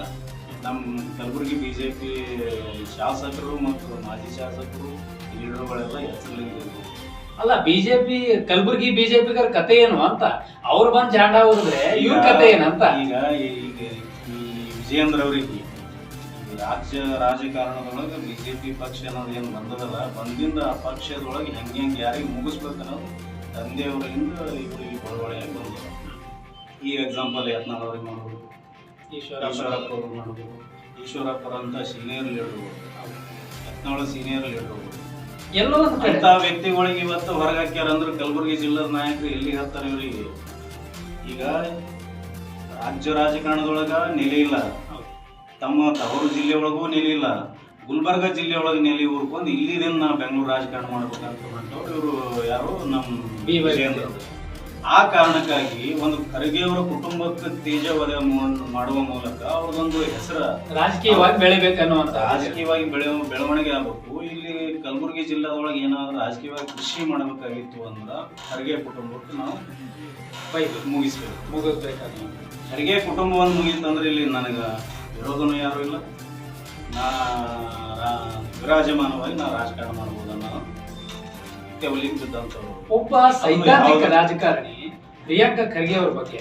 ನಮ್ಮ ಕಲಬುರಗಿ ಬಿ ಜೆ ಪಿ ಶಾಸಕರು ಮತ್ತು ಮಾಜಿ ಶಾಸಕರು ಲೀಡರ್ಗಳೆಲ್ಲ ಹೆಸರಲ್ಲಿದ್ದರು ಅಲ್ಲ ಬಿಜೆಪಿ ಕಲಬುರಗಿ ಬಿಜೆಪಿಗರ ಕತೆ ಏನು ಅಂತ? ಅವ್ರು ಬಂದು ಜಾಂಡ ಹೋದ್ರೆ ಇವ್ರ ಕತೆ ಏನಂತ ಈಗ ಈಗ ಈ ವಿಜಯೇಂದ್ರ ಅವರಿಗೆ ರಾಜ್ಯ ರಾಜಕಾರಣದೊಳಗೆ ಬಿ ಜೆ ಪಿ ಪಕ್ಷ ಅನ್ನೋದು ಏನು ಬಂದದಲ್ಲ ಬಂದಿಂದ ಆ ಪಕ್ಷದೊಳಗೆ ಹೆಂಗೆ ಹೆಂಗೆ ಯಾರಿಗೆ ಮುಗಿಸ್ಬೇಕು ಅನ್ನೋದು ತಂದೆಯವರಿಂದ ಇವರಿಗೆ ಬಡವಳಿಯಾಗಿ ಬಂದದ. ಈ ಎಕ್ಸಾಂಪಲ್ ಯತ್ನಾಳ್ ಅವ್ರಿಗೆ ಮಾಡ್ಬೋದು ಈಶ್ವರಪ್ಪ ಮಾಡ್ಬೋದು ಈಶ್ವರಪ್ಪರ ಅಂತ ಸೀನಿಯರ್ ಲೀಡರ್ಗಳು ಯತ್ನಾಳ ಸೀನಿಯರ್ ಲೀಡರ್ಗಳು ಎಲ್ಲೋ ಅಂತ ವ್ಯಕ್ತಿಗಳಿಗೆ ಇವತ್ತು ಹೊರಗೆ ಹಾಕ್ಯಾರ ಅಂದ್ರೆ ಕಲಬುರಗಿ ಜಿಲ್ಲಾ ನಾಯಕರು ಎಲ್ಲಿ ಹಾಕ್ತಾರೆ ಇವರಿಗೆ? ಈಗ ರಾಜ್ಯ ರಾಜಕಾರಣದೊಳಗ ನೆಲೆ ಇಲ್ಲ. ತಮ್ಮ ತವರು ಜಿಲ್ಲೆ ಒಳಗೂ ನೆಲೆ ಇಲ್ಲ. ಗುಲ್ಬರ್ಗ ಜಿಲ್ಲೆ ಒಳಗೆ ನೆಲೆ ಊರ್ಕೊಂಡು ಇಲ್ಲಿದೇನು ನಾ ಬೆಂಗಳೂರು ರಾಜಕಾರಣ ಮಾಡ್ಬೇಕಂತ ಹೊಂಟವ್ರು ಇವರು ಯಾರು? ನಮ್ಮ ಬಿ ವಿಜಯೇಂದ್ರ. ಆ ಕಾರಣಕ್ಕಾಗಿ ಒಂದು ಖರ್ಗೆಯವರ ಕುಟುಂಬಕ್ಕೆ ತೇಜವದ ಮಾಡುವ ಮೂಲಕ ಅವ್ರದೊಂದು ಹೆಸರ ರಾಜಕೀಯವಾಗಿ ಬೆಳಿಬೇಕನ್ನುವಂತ ರಾಜಕೀಯವಾಗಿ ಬೆಳೆಯುವ ಬೆಳವಣಿಗೆ ಆಗಬೇಕು. ಇಲ್ಲಿ ಕಲಬುರಗಿ ಜಿಲ್ಲಾದೊಳಗೆ ಏನಾದ್ರು ರಾಜಕೀಯವಾಗಿ ಕೃಷಿ ಮಾಡಬೇಕಾಗಿತ್ತು ಅಂದ್ರೆ ಖರ್ಗೆ ಕುಟುಂಬಕ್ಕೆ ನಾವು ಬೈಬೇಕು ಮುಗಿಸ್ಬೇಕು. ಮುಗಿಸ್ಬೇಕಾಗಿ ಖರ್ಗೆ ಕುಟುಂಬವನ್ನು ಮುಗೀತಂದ್ರೆ ಇಲ್ಲಿ ನನಗೆ ವಿರೋಧನೂ ಯಾರು ಇಲ್ಲ. ನಾ ವಿರಾಜಮಾನವಾಗಿ ನಾ ರಾಜಕಾರಣ ಬಿದ್ದಂಥವ್ರು ಒಬ್ಬ ಸೈದ್ಧಾಂತಿಕ. ರಾಜಕಾರಣಿ ಪ್ರಿಯಾಂಕಾ ಖರ್ಗೆ ಅವರ ಬಗ್ಗೆ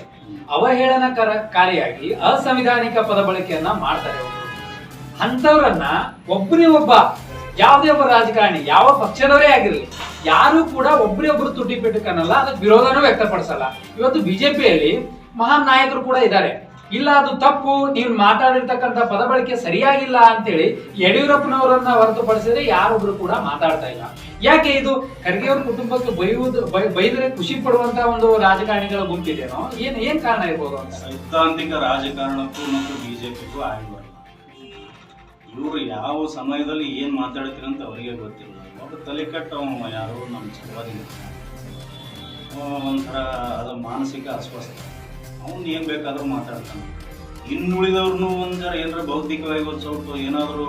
ಅವಹೇಳನಕಾರಿಯಾಗಿ ಅಸಂವಿಧಾನಿಕ ಪದ ಬಳಕೆಯನ್ನ ಮಾಡ್ತಾರೆ ಅವರು. ಅಂತವ್ರನ್ನ ಒಬ್ಬನೇ ಒಬ್ಬ ಯಾವುದೇ ಒಬ್ಬ ರಾಜಕಾರಣಿ ಯಾವ ಪಕ್ಷದವರೇ ಆಗಿರಲಿ ಯಾರು ಕೂಡ ಒಬ್ಬರೇ ಒಬ್ರು ತುಟಿ ಅನ್ನಲ್ಲ ಅದಕ್ಕೆ ವಿರೋಧನೂ ವ್ಯಕ್ತಪಡಿಸಲ್ಲ. ಇವತ್ತು ಬಿಜೆಪಿಯಲ್ಲಿ ಮಹಾನ್ ನಾಯಕರು ಕೂಡ ಇದ್ದಾರೆ. ಇಲ್ಲ, ಅದು ತಪ್ಪು. ನೀವು ಮಾತಾಡಿರ್ತಕ್ಕಂಥ ಪದ ಬಳಕೆ ಸರಿಯಾಗಿಲ್ಲ ಅಂತೇಳಿ ಯಡಿಯೂರಪ್ಪನವರನ್ನ ಹೊರತುಪಡಿಸಿದ್ರೆ ಯಾರೊಬ್ರು ಕೂಡ ಮಾತಾಡ್ತಾ ಇಲ್ಲ. ಯಾಕೆ ಇದು? ಖರ್ಗೆ ಅವ್ರ ಕುಟುಂಬಕ್ಕೆ ಬೈಯುವುದು ಬೈದರೆ ಖುಷಿ ಪಡುವಂತ ಒಂದು ರಾಜಕಾರಣಿಗಳ ಗುಂಪಿದೆನೋ? ಏನ್ ಏನ್ ಕಾರಣ ಇರ್ಬೋದು ಅಂತ? ಸೈದ್ಧಾಂತಿಕ ರಾಜಕಾರಣಕ್ಕೂ ಮತ್ತು ಬಿಜೆಪಿಗೂ ಆಗಿಲ್ಲ ಇವರು ಯಾವ ಸಮಯದಲ್ಲಿ ಏನು ಮಾತಾಡ್ತೀರಂತ ಅವರಿಗೆ ಗೊತ್ತಿಲ್ಲ. ಒಬ್ಬ ತಲೆ ಕಟ್ಟವ ಯಾರು ಯಾರೋ ನಮ್ಮ ಚಲವಾದಿ ಒಂಥರ ಅದು ಮಾನಸಿಕ ಅಸ್ವಸ್ಥ. ಅವನು ಏನು ಬೇಕಾದರೂ ಮಾತಾಡ್ತಾನೆ. ಇನ್ನುಳಿದವ್ರನ್ನೂ ಒಂಥರ ಏನಾರ ಬೌದ್ಧಿಕವಾಗಿ ಒಂದು ಸ್ವಲ್ಪ ಏನಾದರೂ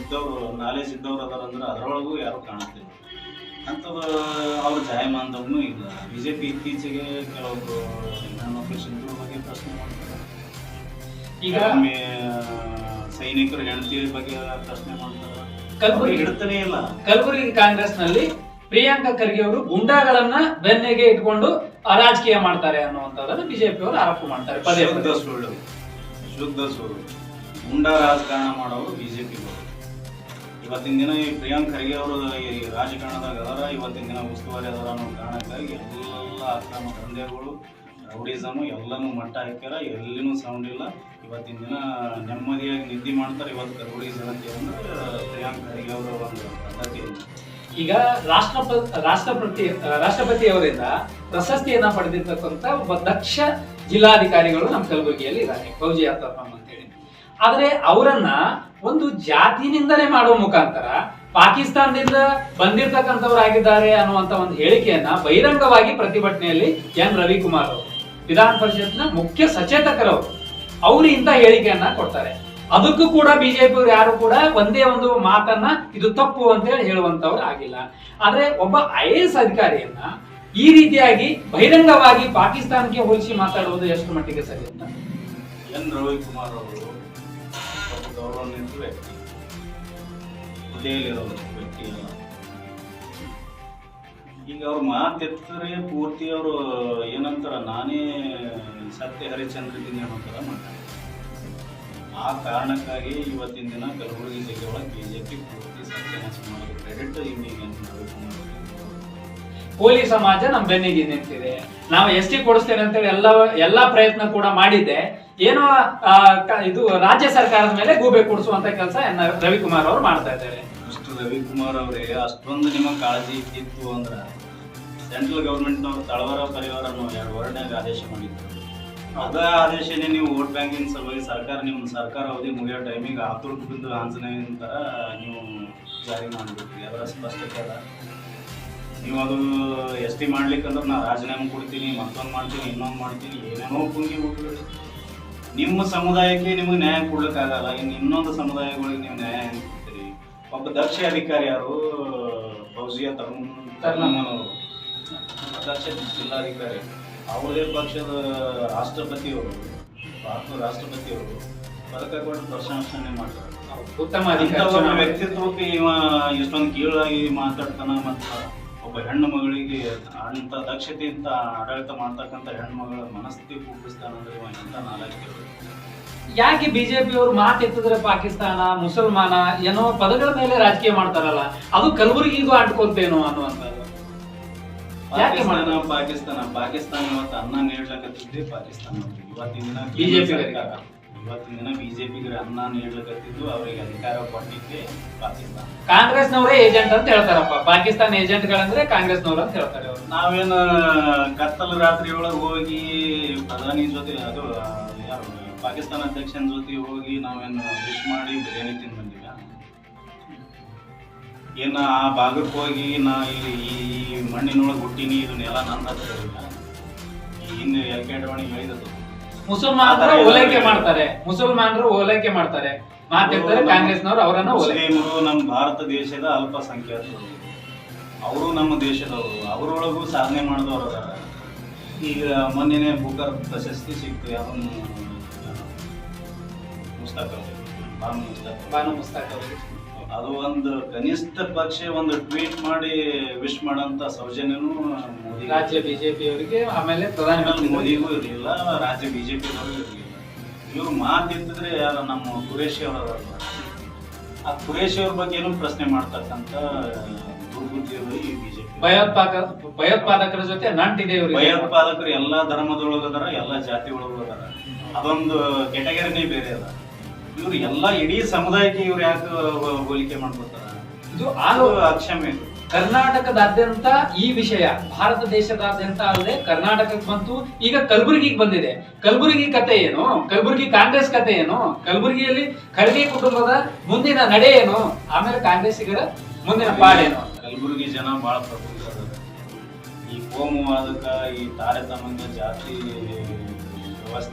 ಇದ್ದವ್ರು ನಾಲೆಜ್ ಇದ್ದವ್ರು ಅದಾರ ಅಂದ್ರೆ ಅದರೊಳಗೂ ಯಾರು ಕಾಣುತ್ತಿಲ್ಲ ಅಂಥದ್ದು ಅವ್ರ ಜಾಯಮಾನದವ್ನು ಇಲ್ಲ ಬಿ ಜೆ ಪಿ ಇತ್ತೀಚೆಗೆ ಕೆಲವೊಬ್ಬರು ಬಗ್ಗೆ ಪ್ರಶ್ನೆ ಮಾಡ್ತಾರೆ. ಈಗ ಸೈನಿಕರು ಸೈನಿಕರ ಹೆಂಡತಿ ಬಗ್ಗೆ ಪ್ರಶ್ನೆ ಮಾಡ್ತಾರೆ. ಕಲ್ಬುರ್ಗಿ- ಇಡ್ತಾನೆ ಹಿಡ್ತಾನೆ ಇಲ್ಲ. ಕಲಬುರಗಿ ಕಾಂಗ್ರೆಸ್ನಲ್ಲಿ ಪ್ರಿಯಾಂಕಾ ಖರ್ಗೆ ಅವರು ಗುಂಡಾಗಳನ್ನ ಬೆನ್ನೆಗೆ ಇಟ್ಕೊಂಡು ರಾಜಕೀಯ ಮಾಡ್ತಾರೆ ಅನ್ನುವಂಥದ್ದನ್ನ ಬಿಜೆಪಿ ಅವರು ಆರೋಪ ಮಾಡ್ತಾರೆ ಪದೇ ಶುದ್ಧ ಸುಳ್ಳು. ಶುದ್ಧ ಸುಳ್ಳು. ಗುಂಡಾ ರಾಜಕಾರಣ ಮಾಡೋರು ಬಿಜೆಪಿ ಇವತ್ತಿನ ದಿನ ಈ ಪ್ರಿಯಾಂಕ್ ಖರ್ಗೆ ಅವರು ಈ ರಾಜಕಾರಣದಾಗ ಅದರ, ಇವತ್ತಿನ ದಿನ ಉಸ್ತುವಾರಿ ಅದರ ಅನ್ನೋ ಕಾರಣಕ್ಕಾಗಿ ಎಲ್ಲ ಅಕ್ರಮ ದಂಧೆಗಳು ರೌಡಿಸಮು ಎಲ್ಲನೂ ಮಟ್ಟ ಹಾಕ್ಯಾರ, ಎಲ್ಲಿನೂ ಸೌಂಡ್ ಇಲ್ಲ. ಇವತ್ತಿನ ದಿನ ನೆಮ್ಮದಿಯಾಗಿ ನಿದ್ದೆ ಮಾಡ್ತಾರೆ, ಇವತ್ತು ರೌಡಿಸಮ್ ಅಂತ ಅಂದ್ರೆ ಪ್ರಿಯಾಂಕ್ ಖರ್ಗೆ ಅವರ ಒಂದು ಪದ್ಧತಿ. ಈಗ ರಾಷ್ಟ್ರಪ, ರಾಷ್ಟ್ರಪತಿ ರಾಷ್ಟ್ರಪತಿಯವರಿಂದ ಪ್ರಶಸ್ತಿಯನ್ನ ಪಡೆದಿರ್ತಕ್ಕಂಥ ಒಬ್ಬ ದಕ್ಷ ಜಿಲ್ಲಾಧಿಕಾರಿಗಳು ನಮ್ಮ ಕಲಬುರಗಿಯಲ್ಲಿ ಇದ್ದಾರೆ, ಫೌಜಿ ಅಂತ ಅಂತೇಳಿ ಆದ್ರೆ ಅವರನ್ನ ಒಂದು ಜಾತಿನಿಂದಲೇ ಮಾಡುವ ಮುಖಾಂತರ ಪಾಕಿಸ್ತಾನದಿಂದ ಬಂದಿರತಕ್ಕಂಥವರಾಗಿದ್ದಾರೆ ಅನ್ನುವಂತ ಒಂದು ಹೇಳಿಕೆಯನ್ನ ಬಹಿರಂಗವಾಗಿ ಪ್ರತಿಭಟನೆಯಲ್ಲಿ ಎನ್. ರವಿಕುಮಾರ್ ಅವರು, ವಿಧಾನ ಪರಿಷತ್ನ ಮುಖ್ಯ ಸಚೇತಕರವರು, ಅವರು ಇಂಥ ಹೇಳಿಕೆಯನ್ನ ಕೊಡ್ತಾರೆ. ಅದಕ್ಕೂ ಕೂಡ ಬಿಜೆಪಿ ಯಾರು ಕೂಡ ಒಂದೇ ಒಂದು ಮಾತನ್ನ ಇದು ತಪ್ಪು ಅಂತ ಹೇಳಿ ಹೇಳುವಂತವ್ರು ಆಗಿಲ್ಲ. ಆದ್ರೆ ಒಬ್ಬ ಐ ಎ ಎಸ್ ಅಧಿಕಾರಿಯನ್ನ ಈ ರೀತಿಯಾಗಿ ಬಹಿರಂಗವಾಗಿ ಪಾಕಿಸ್ತಾನಕ್ಕೆ ಹೋಲಿಸಿ ಮಾತಾಡುವುದು ಎಷ್ಟು ಮಟ್ಟಿಗೆ ಸರಿ ಅಂತ? ಎನ್ ರವಿಕುಮಾರ್ ಅವರು ಈಗ ಅವ್ರ ಮಾತೆತ್ತರೆ ಪೂರ್ತಿ ಅವರು ಏನಂತಾರ, ನಾನೇ ಸತ್ಯ ಹರಿಚಂದ್ರ ಇದ್ದೀನಿ ಅನ್ನೋ ಥರ ಆ ಕಾರಣಕ್ಕಾಗಿ ಇವತ್ತಿನ ದಿನ ಕಲಬುರಗಿ ಜಿಲ್ಲೆ ಒಳಗೆ ಬಿಜೆಪಿ ಪೂರ್ತಿ ಮಾಡೋದು ಕ್ರೆಡಿಟ್ ಕೋಲಿ ಸಮಾಜ ನಮ್ಮ ಬೆನ್ನಿಗೆ ನಿಂತಿದೆ. ನಾವು ಎಸ್ ಟಿ ಕೊಡಿಸ್ತೇನೆ ಅಂತೇಳಿ ಎಲ್ಲ, ಎಲ್ಲಾ ಪ್ರಯತ್ನ ಕೂಡ ಮಾಡಿದ್ದೆ. ಏನೋ ಇದು ರಾಜ್ಯ ಸರ್ಕಾರದ ಮೇಲೆ ಗೂಬೆ ಕೊಡಿಸುವಂತ ಕೆಲಸ ರವಿಕುಮಾರ್ ಅವರು ಮಾಡ್ತಾ ಇದ್ದಾರೆ. ಅಷ್ಟು ರವಿಕುಮಾರ್ ಅವರೇ, ಅಷ್ಟೊಂದು ನಿಮಗೆ ಕಾಳಜಿ ಇತ್ತು ಅಂದ್ರೆ, ಸೆಂಟ್ರಲ್ ಗೌರ್ಮೆಂಟ್ನವ್ರು ತಳವರ ಪರಿವಾರ ಅನ್ನೋ ಎರಡು ವರ್ಡ್ನಾಗ ಆದೇಶ ಮಾಡಿದ್ರು. ಅದ ಆದೇಶನೇ ನೀವು ವೋಟ್ ಬ್ಯಾಂಕಿನ ಸಲುವಾಗಿ ಸರ್ಕಾರ ನಿಮ್ಮ ಸರ್ಕಾರ ಅವಧಿ ಮುಗಿಯೋ ಟೈಮಿಗೆ ಆತುರ್ಕ ಬಿದ್ದು ಆಂಜನೇಯನ ಥರ ನೀವು ಜಾರಿ ಮಾಡಿಬಿಟ್ರಿ ಅದರ ಸ್ಪಷ್ಟತೆ ಅದ. ನೀವು ಅದು ಎಸ್ ಟಿ ಮಾಡ್ಲಿಕ್ಕಂದ್ರೆ ನಾ ರಾಜೀನಾಮೆ ಕೊಡ್ತೀನಿ, ಮತ್ತೊಂದು ಮಾಡ್ತೀನಿ, ಇನ್ನೊಂದು ಮಾಡ್ತೀನಿ, ಏನೇನೋ ಪುಂಗಿ ಬಿಟ್ಬಿಡ್ರಿ. ನಿಮ್ಮ ಸಮುದಾಯಕ್ಕೆ ನಿಮಗೆ ನ್ಯಾಯ ಕೊಡ್ಲಿಕ್ಕಾಗಲ್ಲ ಇನ್ನು ಇನ್ನೊಂದು ಸಮುದಾಯಗಳಿಗೆ ನೀವು ನ್ಯಾಯ ಹೆಂಗೆ ಕೊಡ್ತೀರಿ. ಒಬ್ಬ ದಕ್ಷ ಅಧಿಕಾರಿ ಯಾರು? ಫೌಜಿಯ ತರುಣ್ ನಮ್ಮ ದಕ್ಷ ಜಿಲ್ಲಾಧಿಕಾರಿ. ಅವರದೇ ಪಕ್ಷದ ರಾಷ್ಟ್ರಪತಿಯವರು ಭಾರತದ ರಾಷ್ಟ್ರಪತಿಯವರು ಪದಕ ಕೊಟ್ಟು ಪ್ರಶಂಸನೆ ಮಾಡ್ತಾರೆ. ಉತ್ತಮ ಅಧಿಕಾರಿ. ವ್ಯಕ್ತಿತ್ವಕ್ಕೆ ಇವ ಎಷ್ಟೊಂದು ಕೀಳಾಗಿ ಮಾತಾಡ್ತಾನ ಮತ್ತ ಒಬ್ಬ ಹೆಣ್ಣು ಮಗಳಿಗೆ ಅಂತ ದಕ್ಷತೆಯಿಂದ ಆಡಳಿತ ಮಾಡ್ತಕ್ಕಂಥ ಹೆಣ್ಣು ಮಗಳ ಮನಸ್ಥಿತಿ ಕೂಡಿಸ್ತಾನಂದ್ರೆ ಇವ ಎಂತ ನಾಲ್ಕು ಯಾಕೆ ಬಿಜೆಪಿ ಅವರು ಮಾತೆತ್ತಿದ್ರೆ ಪಾಕಿಸ್ತಾನ ಮುಸಲ್ಮಾನ ಏನೋ ಪದಗಳ ಮೇಲೆ ರಾಜಕೀಯ ಮಾಡ್ತಾರಲ್ಲ ಅದು ಕಲಬುರಗಿಗೂ ಅಂಟ್ಕೊಂತೇನೋ ಅನ್ನುವಂಥ ಪಾಕಿಸ್ತಾನ? ಪಾಕಿಸ್ತಾನ ಪಾಕಿಸ್ತಾನ ಇವತ್ತು ಅನ್ನ ನೀಡ್ಲಕತ್ತಿದ್ದೆ ಪಾಕಿಸ್ತಾನ ಇವತ್ತಿನ ದಿನ ಬಿಜೆಪಿ. ಇವತ್ತಿನ ದಿನ ಬಿಜೆಪಿಗೆ ಅನ್ನ ನೀಡ್ಲಕತ್ತಿದ್ದು ಅವರಿಗೆ ಅಧಿಕಾರ ಕೊಟ್ಟಿದ್ದೆ ಪಾಕಿಸ್ತಾನ ಕಾಂಗ್ರೆಸ್ನವರೇ ಏಜೆಂಟ್ ಅಂತ ಹೇಳ್ತಾರಪ್ಪ ಪಾಕಿಸ್ತಾನ ಏಜೆಂಟ್ಗಳಂದ್ರೆ ಕಾಂಗ್ರೆಸ್ನವ್ರು ಅಂತ ಹೇಳ್ತಾರೆ ಅವರು ನಾವೇನು ಕತ್ತಲ ರಾತ್ರಿ ಒಳಗೆ ಹೋಗಿ ಪ್ರಧಾನಿ ಜೊತೆ ಅದು ಯಾರು ಪಾಕಿಸ್ತಾನ ಅಧ್ಯಕ್ಷನ ಜೊತೆ ಹೋಗಿ ನಾವೇನು ವಿಶ್ ಮಾಡಿ ಬಿರಿಯಾನಿ ತಿಂದು ಏನ ಆ ಭಾಗಕ್ಕೆ ಹೋಗಿ ನಾ ಇಲ್ಲಿ ಈ ಮಣ್ಣಿನೊಳಗೆ ಹುಟ್ಟಿನಿ ಇದನ್ನೆಲ್ಲ ನನ್ನ ಇನ್ನು ಎಲ್ಕೆಂಡವಣಿ ಹೇಳಿದದು ಮುಸಲ್ಮಾನರು ಓಲೈಕೆ ಮಾಡ್ತಾರೆ. ಮುಸಲ್ಮಾನರು ಓಲೈಕೆ ಮಾಡ್ತಾರೆ. ಮಾತಾಡ್ತಾರೆ ಕಾಂಗ್ರೆಸ್ನವರು ಅವರನ್ನ ಮುಸ್ಲಿಮರು ನಮ್ಮ ಭಾರತ ದೇಶದ ಅಲ್ಪಸಂಖ್ಯಾತರು. ಅವರು ನಮ್ಮ ದೇಶದವರು. ಅವರೊಳಗೂ ಸಾಧನೆ ಮಾಡಿದವರು ಅದಾರ ಈಗ ಮೊನ್ನೆನೇ ಬುಕರ್ ಪ್ರಶಸ್ತಿ ಸಿಕ್ತು. ಅದನ್ನು ಪುಸ್ತಕ. ಬಾನು ಅವ್ರಿಗೆ. ಬಾನು ಅವರಿಗೆ ಅದು ಒಂದು ಕನಿಷ್ಠ ಪಕ್ಷ ಒಂದು ಟ್ವೀಟ್ ಮಾಡಿ ವಿಶ್ ಮಾಡಂತ ಸೌಜನ್ಯನು ಮೋದಿ ರಾಜ್ಯ ಬಿಜೆಪಿ ಅವರಿಗೆ ಆಮೇಲೆ ಪ್ರಧಾನಿ ಮೋದಿಗೂ ಇರಲಿಲ್ಲ ರಾಜ್ಯ ಬಿಜೆಪಿ ಇರಲಿಲ್ಲ. ಇವ್ರು ಮಾತಿದ್ರೆ ಯಾರು ನಮ್ಮ ಕುರೇಶಿ ಅವರ ಆ ಕುರೇಶಿ ಅವ್ರ ಬಗ್ಗೆ ಏನು ಪ್ರಶ್ನೆ ಮಾಡ್ತಕ್ಕಂತ ದುರ್ಬುದ್ಧಿಗಳು ಈ ಬಿಜೆಪಿ ಭಯೋತ್ಪಾದಕ ಭಯೋತ್ಪಾದಕರ ಜೊತೆ ನಂಟಿದೆ ಭಯೋತ್ಪಾದಕರು ಎಲ್ಲಾ ಧರ್ಮದೊಳಗದಾರ ಎಲ್ಲಾ ಜಾತಿ ಒಳಗದಾರ ಅದೊಂದು ಕೆಟಗರಿನೇ ಬೇರೆ ಅದ ಇವ್ರು ಎಲ್ಲಾ ಇಡೀ ಸಮುದಾಯಕ್ಕೆ ಇವ್ರು ಯಾಕೆ ಹೋಲಿಕೆ ಮಾಡ್ಕೊತಾರ ಇದು ಆಲೋ ಅಕ್ಷಮ್ಯ ಇದು. ಕರ್ನಾಟಕದಾದ್ಯಂತ ಈ ವಿಷಯ ಭಾರತ ದೇಶದಾದ್ಯಂತ ಅಲ್ಲದೆ ಕರ್ನಾಟಕಕ್ಕೆ ಬಂತು. ಈಗ ಕಲಬುರಗಿಗೆ ಬಂದಿದೆ. ಕಲಬುರಗಿ ಕತೆ ಏನು? ಕಲಬುರಗಿ ಕಾಂಗ್ರೆಸ್ ಕತೆ ಏನು? ಕಲಬುರಗಿಯಲ್ಲಿ ಖರ್ಗೆ ಕುಟುಂಬದ ಮುಂದಿನ ನಡೆ ಏನು? ಆಮೇಲೆ ಕಾಂಗ್ರೆಸ್ಸಿಗರ ಮುಂದಿನ ಪಾಡೇನು ಕಲಬುರಗಿ ಜನ ಬಹಳ ಪ್ರಬುದ್ಧರು ಈ ಕೋಮುವಾದಕ ಈ ತಾರತಮ್ಯ ಜಾತಿ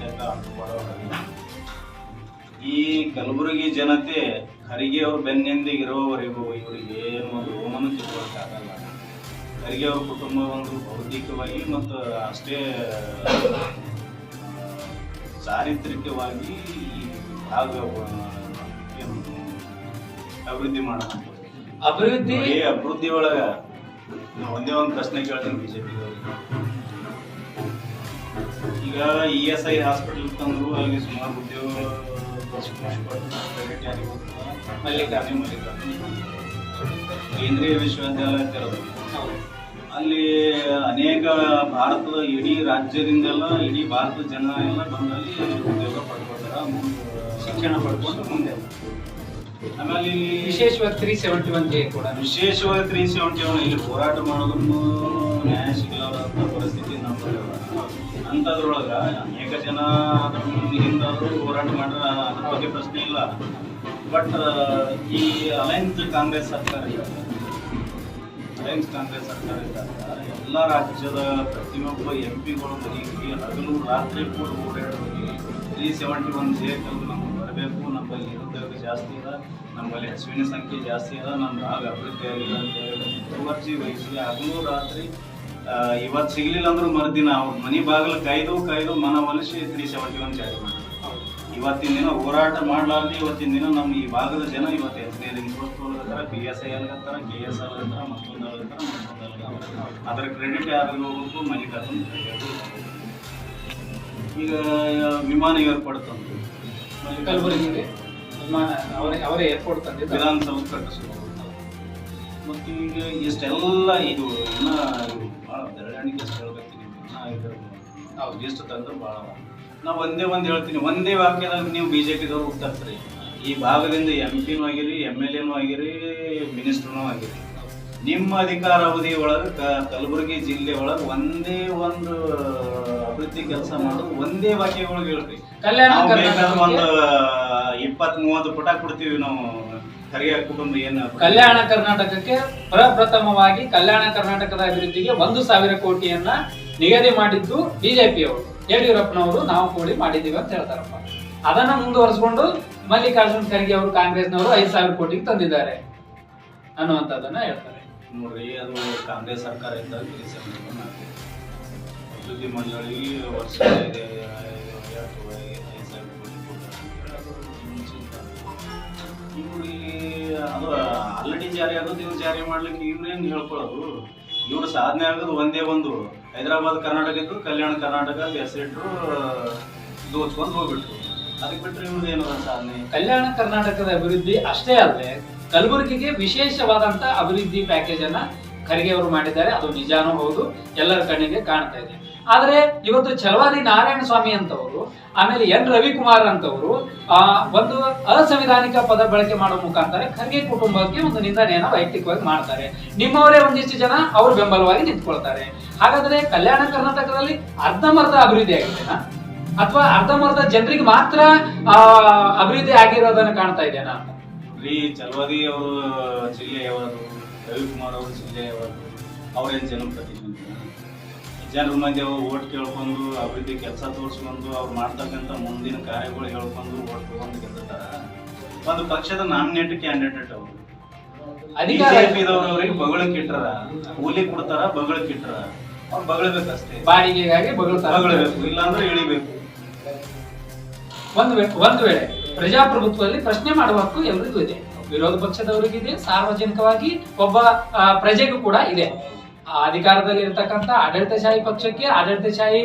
ಅಂತ ಅಂಟುಕೊಳ್ಳೋರು ಈ ಕಲಬುರಗಿ ಜನತೆ ಖರ್ಗೆ ಅವ್ರ ಬೆನ್ನಿಂದಿಗೆ ಇರೋವರೆಗೂ ಇವರಿಗೆ ಏನು ಒಂದು ರೋಮನು ತಿಳ್ಕೊಳಕ್ಕಾಗಲ್ಲ ಖರ್ಗೆ ಅವ್ರ ಕುಟುಂಬ ಒಂದು ಬೌದ್ಧಿಕವಾಗಿ ಮತ್ತು ಅಷ್ಟೇ ಚಾರಿತ್ರಿಕವಾಗಿ ಭಾಗ ಅಭಿವೃದ್ಧಿ ಮಾಡೋದು ಅಭಿವೃದ್ಧಿ? ಅಭಿವೃದ್ಧಿ ಒಳಗ ನಾ ಒಂದೇ ಒಂದು ಪ್ರಶ್ನೆ ಕೇಳ್ತೀನಿ ಬಿಜೆಪಿ ಈಗ ಇ ಎಸ್ ಐ ಹಾಸ್ಪಿಟಲ್ ತಂದ್ರು ಅಲ್ಲಿ ಸುಮಾರು ಉದ್ಯೋಗ? ಮಲ್ಲಿಕಾರ್ಜುನ ಮಲ್ಲಿಕಾರ್ಜುನ ಕೇಂದ್ರೀಯ ವಿಶ್ವವಿದ್ಯಾಲಯ ತೆರೆದು. ಅಲ್ಲಿ ಅನೇಕ ಭಾರತದ ಇಡೀ ರಾಜ್ಯದಿಂದೆಲ್ಲ ಇಡೀ ಭಾರತದ ಜನ ಎಲ್ಲ ಬಂದಲ್ಲಿ ಉದ್ಯೋಗ ಪಡ್ಕೊಳ್ತಾರೆ ಶಿಕ್ಷಣ ಪಡ್ಕೊಂಡು ಮುಂದೆ ಆಮೇಲೆ ಇಲ್ಲಿ ವಿಶೇಷವಾಗಿ ತ್ರೀ ಸೆವೆಂಟಿ ಒನ್ ಜೆ ಕೂಡ. ವಿಶೇಷವಾಗಿ ತ್ರೀ ಸೆವೆಂಟಿ ಒನ್ ಇಲ್ಲಿ ಹೋರಾಟ ಮಾಡೋದನ್ನು ನ್ಯಾಯ ಸಿಗಲಾರಂತ ಪರಿಸ್ಥಿತಿ ಅಂಥದ್ರೊಳಗ ಅನೇಕ ಜನ ಹಿಂದ ಹೋರಾಟ ಮಾಡ್ರ ಅದ್ರ ಬಗ್ಗೆ ಪ್ರಶ್ನೆ ಇಲ್ಲ. ಬಟ್ ಈ ಅಲಯನ್ಸ್ ಕಾಂಗ್ರೆಸ್ ಸರ್ಕಾರ ಅಲೈನ್ಸ್ ಕಾಂಗ್ರೆಸ್ ಸರ್ಕಾರ ಇದ್ದಾಗ ಎಲ್ಲ ರಾಜ್ಯದ ಪ್ರತಿಯೊಬ್ಬ ಎಂ ಪಿಗಳು ಮನೆಗೆ ಹಗಲು ರಾತ್ರಿ ಕೂಡ ಓಡಾಡಿ ತ್ರೀ ಸೆವೆಂಟಿ ಒನ್ ಜೆ ನಮ್ಗೆ ಬರಬೇಕು. ನಮ್ಮಲ್ಲಿ ನಿರುದ್ಯೋಗ ಜಾಸ್ತಿ ಇದೆ ನಮ್ಮಲ್ಲಿ ಹಸುವಿನ ಸಂಖ್ಯೆ ಜಾಸ್ತಿ ಇದೆ ನಮ್ಮ ಭಾಗ ಅಭಿವೃದ್ಧಿ ಆಗಿದೆ ಅಂತ ಹೇಳಿ ಮುತುವರ್ಜಿ ವಹಿಸಿ ಹಗಲು ರಾತ್ರಿ ಇವತ್ತು ಸಿಗ್ಲಿಲ್ಲ ಅಂದ್ರೆ ಮರುದಿನ ಅವ್ರ ಮನೆ ಬಾಗಿಲು ಕಾಯ್ದು ಕಾಯ್ದು ಒಲಿಸಿ ತ್ರೀ ಸೆವೆಂಟಿ ಒನ್ ಜಾರಿ ಮಾಡಿದ್ರು ಇವತ್ತಿನ ದಿನ ಹೋರಾಟ ಮಾಡ್ಲಾರ್ದೆ ಇವತ್ತಿನ ದಿನ ನಮ್ಮ ಈ ಭಾಗದ ಜನ ಇವತ್ತು engineering course B S I ಅಲ್ಗತ್ತಾರ K S L ಅಲ್ಗತ್ತಾರ ಮತ್ತೊಂದು ಅಲ್ಗತ್ತಾರ ಮತ್ತೊಂದು ಅದರ ಕ್ರೆಡಿಟ್ ಯಾರಿಗೆ ಹೋಗ್ಬೇಕು ಮಲ್ಲಿಕಾರ್ಜುನ್ ಈಗ ವಿಮಾನ ಏರ್ಪಡ್ತಂದು ಕಲಬುರಗಿಗೆ ವಿಮಾನ ಅವರೇ ಅವರೇ ಏರ್ಪೋರ್ಟ್ ತಂದಿದ್ದಾರೆ ವಿಧಾನಸೌಧ ಕಟ್ಟಿಸ್ಬೋದು ಮತ್ತು ಈಗ ಇಷ್ಟೆಲ್ಲ ಇದು ಇನ್ನ ಭಾಳ ಬೆಳವಣಿಗೆ ಅಷ್ಟು ಹೇಳ್ಕೊತೀನಿ ನಾವು ಎಷ್ಟು ತಂದ್ರೆ ಭಾಳ. ನಾವು ಒಂದೇ ಒಂದು ಹೇಳ್ತೀನಿ ಒಂದೇ ವಾಕ್ಯದಾಗ ನೀವು ಬಿ ಜೆ ಪಿದವ್ರು ಉತ್ತರ್ಸ್ರಿ ಈ ಭಾಗದಿಂದ ಎಂ ಪಿನೂ ಆಗಿರಿ ಎಂ ಎಲ್ ಎನೂ ಆಗಿರಿ ಮಿನಿಸ್ಟ್ರೂ ಆಗಿರಿ. ನಿಮ್ಮ ಅಧಿಕಾರಾವಧಿ ಒಳಗೆ ಕಲಬುರಗಿ ಜಿಲ್ಲೆ ಒಳಗೆ ಒಂದೇ ಒಂದು ಅಭಿವೃದ್ಧಿ ಕೆಲಸ ಮಾಡೋದು ಒಂದೇ ವಾಕ್ಯಗಳಿಗೆ ಹೇಳ್ರಿ. ನಾವು ಬೇಕಾದ್ರೆ ಒಂದು ಇಪ್ಪತ್ತ್ ಮೂವತ್ತು ಪುಟ ಕೊಡ್ತೀವಿ ನಾವು. ಕುಟುಂಬ ಏನು ಕಲ್ಯಾಣ ಕರ್ನಾಟಕಕ್ಕೆ ಪ್ರಪ್ರಥಮವಾಗಿ ಕಲ್ಯಾಣ ಕರ್ನಾಟಕದ ಅಭಿವೃದ್ಧಿಗೆ ಒಂದು ಸಾವಿರ ಕೋಟಿಯನ್ನ ನಿಗದಿ ಮಾಡಿದ್ದು ಬಿಜೆಪಿಯವರು. ಯಡಿಯೂರಪ್ಪನವರು ನಾವು ಕೂಡಿ ಮಾಡಿದ್ದೀವಿ ಅಂತ ಹೇಳ್ತಾರಪ್ಪ. ಅದನ್ನ ಮುಂದುವರಿಸಿಕೊಂಡು ಮಲ್ಲಿಕಾರ್ಜುನ್ ಖರ್ಗೆ ಅವರು ಕಾಂಗ್ರೆಸ್ನವರು ಐದು ಸಾವಿರ ಕೋಟಿಗೆ ತಂದಿದ್ದಾರೆ ಅನ್ನುವಂಥದ್ದನ್ನ ಹೇಳ್ತಾರೆ. ನೋಡ್ರಿ ಅದು ಕಾಂಗ್ರೆಸ್ ಸರ್ಕಾರ ಇದ್ದಾಗ ಅಭಿವೃದ್ಧಿ ಮಂಡಳಿಗೆ ವರ್ಷ ಇವ್ರಿಗೆ ಅದು ಆಲ್ರೆಡಿ ಜಾರಿ ಆಗೋದು, ಇವ್ರು ಜಾರಿ ಮಾಡ್ಲಿಕ್ಕೆ ಇವ್ರೇನು ಹೇಳ್ಕೊಳ್ಳೋದು ಇವ್ರ ಸಾಧನೆ ಆಗೋದು ಒಂದೇ ಒಂದು. ಹೈದರಾಬಾದ್ ಕರ್ನಾಟಕ ಇದ್ದು ಕಲ್ಯಾಣ ಕರ್ನಾಟಕ ಹೆಸರಿಟ್ರು ದೋಚ್ಕೊಂಡು ಹೋಗ್ಬಿಟ್ರು. ಅದಕ್ಕೆ ಬಿಟ್ಟರೆ ಇವ್ರದ್ದು ಏನು ಸಾಧನೆ? ಕಲ್ಯಾಣ ಕರ್ನಾಟಕದ ಅಭಿವೃದ್ಧಿ ಅಷ್ಟೇ ಅಲ್ಲದೆ ಕಲಬುರಗಿಗೆ ವಿಶೇಷವಾದಂತ ಅಭಿವೃದ್ಧಿ ಪ್ಯಾಕೇಜ್ ಅನ್ನ ಖರ್ಗೆ ಅವರು ಮಾಡಿದ್ದಾರೆ. ಅದು ನಿಜಾನೂ ಹೌದು. ಎಲ್ಲರ ಕಣ್ಣಿಗೆ ಕಾಣ್ತಾ ಇದೆ. ಆದ್ರೆ ಇವತ್ತು ಚಲವಾದಿ ನಾರಾಯಣ ಸ್ವಾಮಿ ಅಂತವರು ಆಮೇಲೆ ಎನ್ ರವಿಕುಮಾರ್ ಅಂತವರು ಆ ಒಂದು ಅಸಂವಿಧಾನಿಕ ಪದ ಬಳಕೆ ಮಾಡೋ ಮುಖಾಂತರ ಖರ್ಗೆ ಕುಟುಂಬಕ್ಕೆ ಒಂದು ನಿಂದನೆಯನ್ನ ವೈಯಕ್ತಿಕವಾಗಿ ಮಾಡ್ತಾರೆ. ನಿಮ್ಮವರೇ ಒಂದಿಷ್ಟು ಜನ ಅವರು ಬೆಂಬಲವಾಗಿ ನಿಂತ್ಕೊಳ್ತಾರೆ. ಹಾಗಾದ್ರೆ ಕಲ್ಯಾಣ ಕರ್ನಾಟಕದಲ್ಲಿ ಅರ್ಧಮರ್ಧ ಅಭಿವೃದ್ಧಿ ಆಗಿದೆನಾ ಅಥವಾ ಅರ್ಧಮರ್ಧ ಜನರಿಗೆ ಮಾತ್ರ ಆ, ಅಭಿವೃದ್ಧಿ ಆಗಿರೋದನ್ನ ಕಾಣ್ತಾ ಇದೆಯಾ? ಅಂತ ರೀ ಚಲವಾದಿ ಅವರು ಜಿಲ್ಲೆಯವರು ರವಿಕುಮಾರ್ ಅವರು ಜಿಲ್ಲೆಯವರು ಅವ್ರೇನು ಜನಪ್ರತಿನಿಧಿ? ಜನರ ಮಧ್ಯೆ ಓಟ್ ಕೇಳ್ಕೊಂಡು ಅಭಿವೃದ್ಧಿ ಕೆಲಸ ತೋರಿಸ್ಕೊಂಡು ಅವ್ರು ಮಾಡ್ತಕ್ಕಂಥ ಮುಂದಿನ ಕಾರ್ಯಗಳು ಹೇಳ್ಕೊಂಡು ಓಟ್ ತಗೊಂಡು ಗೆದ್ದಿರ್ತಾರ. ಒಂದು ಪಕ್ಷದ ನಾಮಿನೇಟ್ ಕ್ಯಾಂಡಿಡೇಟ್ ಅವರು. ಬಿಜೆಪಿದವ್ರು ಅವ್ರಿಗೆ ಬಗಳಕ್ಕೆ ಇಟ್ಟರ ಕೂಲಿ ಕೊಡ್ತಾರ ಬಗಳಕ್ಕೆ ಇಟ್ಟರ ಅವ್ರು ಬಗಳಬೇಕಷ್ಟೇ. ಬಾಡಿಗೆಗಾಗಿ ಬಗಳಬೇಕು ಇಲ್ಲಾಂದ್ರೆ ಇಳಿಬೇಕು. ಒಂದು ಒಂದು ವೇಳೆ ಪ್ರಜಾಪ್ರಭುತ್ವದಲ್ಲಿ ಪ್ರಶ್ನೆ ಮಾಡುವ ಹಕ್ಕು ಎಲ್ರಿಗೂ ಇದೆ. ವಿರೋಧ ಪಕ್ಷದವರಿಗಿದೆ ಸಾರ್ವಜನಿಕವಾಗಿ ಒಬ್ಬ ಪ್ರಜೆಗೂ ಕೂಡ ಇದೆ. ಅಧಿಕಾರದಲ್ಲಿ ಇರ್ತಕ್ಕಂಥ ಆಡಳಿತಶಾಹಿ ಪಕ್ಷಕ್ಕೆ, ಆಡಳಿತಶಾಹಿ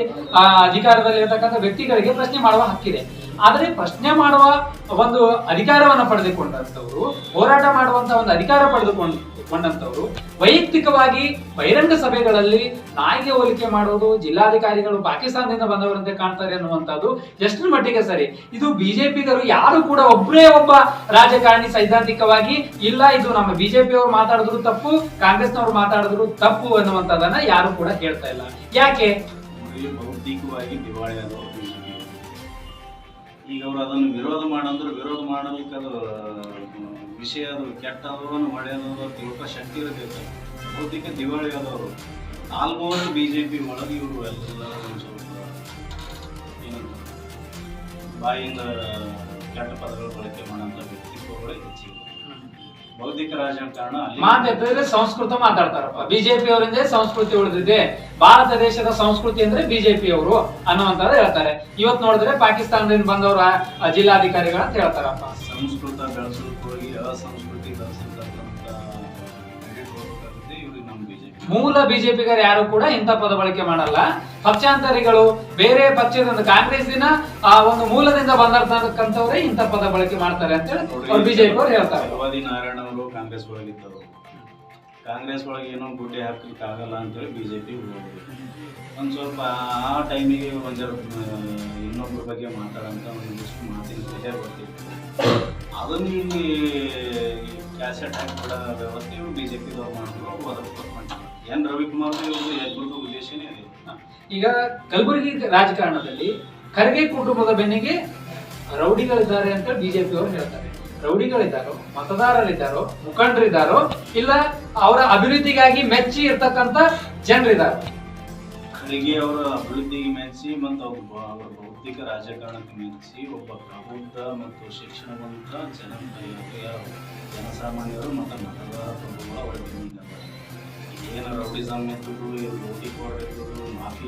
ಅಧಿಕಾರದಲ್ಲಿ ಇರ್ತಕ್ಕಂಥ ವ್ಯಕ್ತಿಗಳಿಗೆ ಪ್ರಶ್ನೆ ಮಾಡುವ ಹಕ್ಕಿದೆ. ಆದರೆ ಪ್ರಶ್ನೆ ಮಾಡುವ ಒಂದು ಅಧಿಕಾರವನ್ನು ಪಡೆದುಕೊಂಡಂತವರು ಹೋರಾಟ ಮಾಡುವಂತ ಒಂದು ಅಧಿಕಾರ ಪಡೆದುಕೊಂಡು ಕೊಂಡಂತವರು ವೈಯಕ್ತಿಕವಾಗಿ ಬಹಿರಂಗ ಸಭೆಗಳಲ್ಲಿ ನಾಯಿಗೆ ಹೋಲಿಕೆ ಮಾಡೋದು, ಜಿಲ್ಲಾಧಿಕಾರಿಗಳು ಪಾಕಿಸ್ತಾನದಿಂದ ಬಂದವರಂತೆ ಕಾಣ್ತಾರೆ ಅನ್ನುವಂಥದ್ದು ಎಷ್ಟರ ಮಟ್ಟಿಗೆ ಸರಿ. ಇದು ಬಿಜೆಪಿಗರು ಯಾರು ಕೂಡ ಒಬ್ಬರೇ ಒಬ್ಬ ರಾಜಕಾರಣಿ ಸೈದ್ಧಾಂತಿಕವಾಗಿ ಇಲ್ಲ. ಇದು ನಮ್ಮ ಬಿಜೆಪಿಯವರು ಮಾತಾಡಿದ್ರು ತಪ್ಪು, ಕಾಂಗ್ರೆಸ್ನವರು ಮಾತಾಡಿದ್ರು ತಪ್ಪು ಅನ್ನುವಂಥದ್ದನ್ನ ಯಾರು ಕೂಡ ಹೇಳ್ತಾ ಇಲ್ಲ. ಯಾಕೆ? ಬೌದ್ಧಿಕವಾಗಿ ಬಿಜೆಪಿ ಈಗ ಅವರು ಅದನ್ನು ವಿರೋಧ ಮಾಡಂದ್ರೆ ವಿರೋಧ ಮಾಡಲಿಕ್ಕೆ ವಿಷಯ ಅದು ಕೆಟ್ಟದವನು ಒಳ್ಳೆಯದು ತಿಳ್ಕೊ ಶಕ್ತಿ ಇರಬೇಕು. ಬೌದ್ಧಿಕ ದಿವಾಳಿ ಆದವರು. ಆಲ್ಮೋಸ್ಟ್ ಬಿ ಜೆ ಪಿ ಒಳಗೆ ಇವರು ಎಲ್ಲ ಏನು ಬಾಯಿಂದ ಕೆಟ್ಟ ಪದಗಳು ಬಳಕೆ ಮಾಡೋಂಥ ವ್ಯಕ್ತಿತ್ವಗಳೇ ಹೆಚ್ಚಿಗೆ. ಬೌದ್ಧಿಕ ರಾಜಕಾರಣ ಮಾತೆತ್ತಿದ್ರೆ ಸಂಸ್ಕೃತ ಮಾತಾಡ್ತಾರಪ್ಪ. ಬಿಜೆಪಿ ಅವರಿಂದ ಸಂಸ್ಕೃತಿ ಉಳಿದಿದೆ. ಭಾರತ ದೇಶದ ಸಂಸ್ಕೃತಿ ಅಂದ್ರೆ ಬಿಜೆಪಿ ಅವರು ಅನ್ನುವಂಥದ್ದು ಹೇಳ್ತಾರೆ. ಇವತ್ತು ನೋಡಿದ್ರೆ ಪಾಕಿಸ್ತಾನದಿಂದ ಬಂದವರ ಆ- ಆ ಜಿಲ್ಲಾಧಿಕಾರಿಗಳು ಅಂತ ಹೇಳ್ತಾರಪ್ಪ. ಸಂಸ್ಕೃತ ಬೆಳೆಸೋದಕ್ಕೆ ಮೂಲ ಬಿಜೆಪಿಗರು ಯಾರು ಕೂಡ ಇಂಥ ಪದ ಬಳಕೆ ಮಾಡಲ್ಲ. ಪಕ್ಷಾಂತರಿಗಳು ಬೇರೆ ಪಕ್ಷದಿಂದ ಕಾಂಗ್ರೆಸ್ ದಿನ ಆ ಒಂದು ಮೂಲದಿಂದ ಬಂದಿರ್ತಕ್ಕಂಥವ್ರೆ ಇಂಥ ಪದ ಬಳಕೆ ಮಾಡ್ತಾರೆ ಅಂತ ಹೇಳಿ ಬಿಜೆಪಿ ಅವರು ಹೇಳ್ತಾರೆ. ಚಲವಾದಿ ನಾರಾಯಣ ಅವರು ಕಾಂಗ್ರೆಸ್ ಒಳಗಿದ್ದರು ಕಾಂಗ್ರೆಸ್ ಒಳಗೆ ಏನೋ ಗುಡ್ಡೆ ಹಾಕ್ಲಿಕ್ಕೆ ಆಗಲ್ಲ ಅಂತೇಳಿ ಬಿಜೆಪಿ ಒಂದು ಸ್ವಲ್ಪ ಆ ಟೈಮಿಗೆ ಒಂದು ಜರ ಇನ್ನೊಬ್ಬರ ಬಗ್ಗೆ ಮಾತಾಡಂತ ಒಂದಿಷ್ಟು ಮಾತಿನ ಬರ್ತಿತ್ತು. ಅದನ್ನ ಇಲ್ಲಿ ಕ್ಯಾಸೆಟ್ ಹಾಕಿಬಿಡೋ ವ್ಯವಸ್ಥೆ ಇವರು ಬಿ ಜೆ ಪಿದವ್ರು ಮಾಡಿದ್ರು ಅದಕ್ಕೆ ಎನ್ ರವಿಕುಮಾರ್ ಇವರು ಇಬ್ಬರದ್ದು ಉದ್ದೇಶನೇ ಅದೇ ಈಗ ಕಲಬುರಗಿ ರಾಜಕಾರಣದಲ್ಲಿ ಖರ್ಗೆ ಕುಟುಂಬದ ಬೆನ್ನಿಗೆ ರೌಡಿಗಳಿದ್ದಾರೆ ಅಂತ ಬಿಜೆಪಿ ಅವರು ಹೇಳ್ತಾರೆ. ರೌಡಿಗಳಿದ್ದಾರೋ, ಮತದಾರರಿದ್ದಾರೋ, ಮುಖಂಡರಿದ್ದಾರೋ, ಇಲ್ಲ ಅವರ ಅಭಿವೃದ್ಧಿಗಾಗಿ ಮೆಚ್ಚಿ ಇರ್ತಕ್ಕಂಥ ಜನರಿದ್ದಾರೋ. ಖರ್ಗೆ ಅವರ ಅಭಿವೃದ್ಧಿಗೆ ಮೆಚ್ಚಿ ಮತ್ತು ಅವ್ರ ಅವರ ಭೌತಿಕ ರಾಜಕಾರಣಕ್ಕೆ ಮೆಚ್ಚಿ ಒಬ್ಬ ಪ್ರಬುದ್ಧ ಮತ್ತು ಶಿಕ್ಷಣವಂತ ಜನ ಯಾರು? ಜನಸಾಮಾನ್ಯರು ಮತ್ತು ಮತದಾರ ಪ್ರಭುಗಳ ಒಳಗೆ ಏನು ರೌಡಿಸಮ್ ಇದ್ದದ್ದು ಲೋಟಿ ಕೋಡ್ ಇದ್ದದ್ದು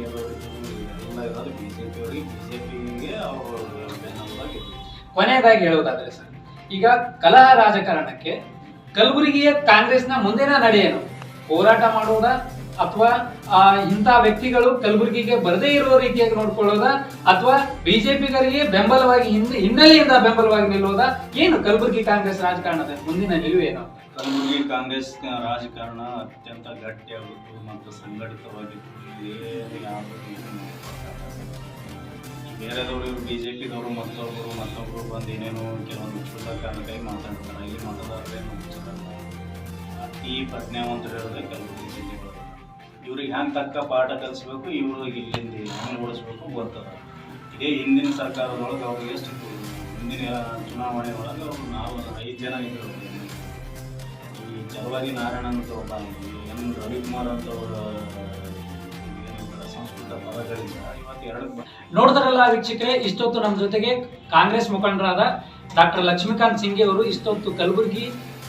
ಎಲ್ಲ ಇರೋದು ಬಿ ಜೆ ಪಿ ಅವರಿಗೆ. ಬಿ ಜೆ ಪಿಗೆ ಅವರು ಕೊನೆಯದಾಗಿ ಹೇಳೋದಾದ್ರೆ ಸರ್, ಈಗ ಕಲಹ ರಾಜಕಾರಣಕ್ಕೆ ಕಲಬುರಗಿಯ ಕಾಂಗ್ರೆಸ್ನ ಮುಂದಿನ ನಡೆಯೇನು? ಹೋರಾಟ ಮಾಡುವುದಾ? ಅಥವಾ ಇಂಥ ವ್ಯಕ್ತಿಗಳು ಕಲಬುರಗಿಗೆ ಬರದೇ ಇರುವ ರೀತಿಯಾಗಿ ನೋಡ್ಕೊಳ್ಳೋದ? ಅಥವಾ ಬಿಜೆಪಿಗರಿಗೆ ಬೆಂಬಲವಾಗಿ ಹಿಂದೆ, ಹಿನ್ನೆಲೆಯಿಂದ ಬೆಂಬಲವಾಗಿ ನಿಲ್ಲೋದ? ಏನು ಕಲಬುರಗಿ ಕಾಂಗ್ರೆಸ್ ರಾಜಕಾರಣದ ಮುಂದಿನ ನಿಲುವೇನು? ಕಲಬುರಗಿ ಕಾಂಗ್ರೆಸ್ ರಾಜಕಾರಣ ಅತ್ಯಂತ ಗಟ್ಟಿಯಾಗಿತ್ತು ಮತ್ತು ಸಂಘಟಿತವಾಗಿತ್ತು ಬೇರೆದವರು ಇವರು ಮತ್ತೊಬ್ಬರು ಮತ್ತೊಬ್ಬರು ಬಂದು ಏನೇನು ಕೆಲವೊಂದು ಕ್ಷುಲ್ಲಕ ಕಾರಣಕ್ಕಾಗಿ ಮಾತಾಡ್ತಾರೆ. ಇಲ್ಲಿ ಮತದಾರರೇ ಮುಚ್ಚಿದ ಈ ಪ್ರಜ್ಞಾವಂತರು ಇರೋದೇ ಕಲಬುರಗಿ ಜಿಲ್ಲೆಗಳು. ಇವ್ರಿಗೆ ಹ್ಯಾಂಗೆ ತಕ್ಕ ಪಾಠ ಕಲಿಸ್ಬೇಕು, ಇವರು ಇಲ್ಲಿಂದ ಹೆಂಗೆ ಓಡಿಸ್ಬೇಕು ಗೊತ್ತದ. ಇದೇ ಹಿಂದಿನ ಸರ್ಕಾರದೊಳಗೆ ಅವ್ರಿಗೆ ಎಷ್ಟು ಹಿಂದಿನ ಚುನಾವಣೆ ಒಳಗೆ ಅವ್ರು ನಾವು ಐದು ಜನ ಇದ್ದರು ಈ ಚಲವಾಗಿ ನಾರಾಯಣ ಅಂತ ಒಬ್ಬ ಎನ್ ರವಿಕುಮಾರ್ ಅಂತ ಅವರ ಸಂಸ್ಕೃತ ಇವತ್ತು ಎರಡು ನೋಡಿದ್ರಲ್ಲ ವೀಕ್ಷಕರೇ, ಇಷ್ಟೊತ್ತು ನಮ್ಮ ಜೊತೆಗೆ ಕಾಂಗ್ರೆಸ್ ಮುಖಂಡರಾದ ಡಾಕ್ಟರ್ ಲಕ್ಷ್ಮೀಕಾಂತ್ ಸಿಂಗೆ ಅವರು, ಇಷ್ಟೊತ್ತು ಕಲಬುರಗಿ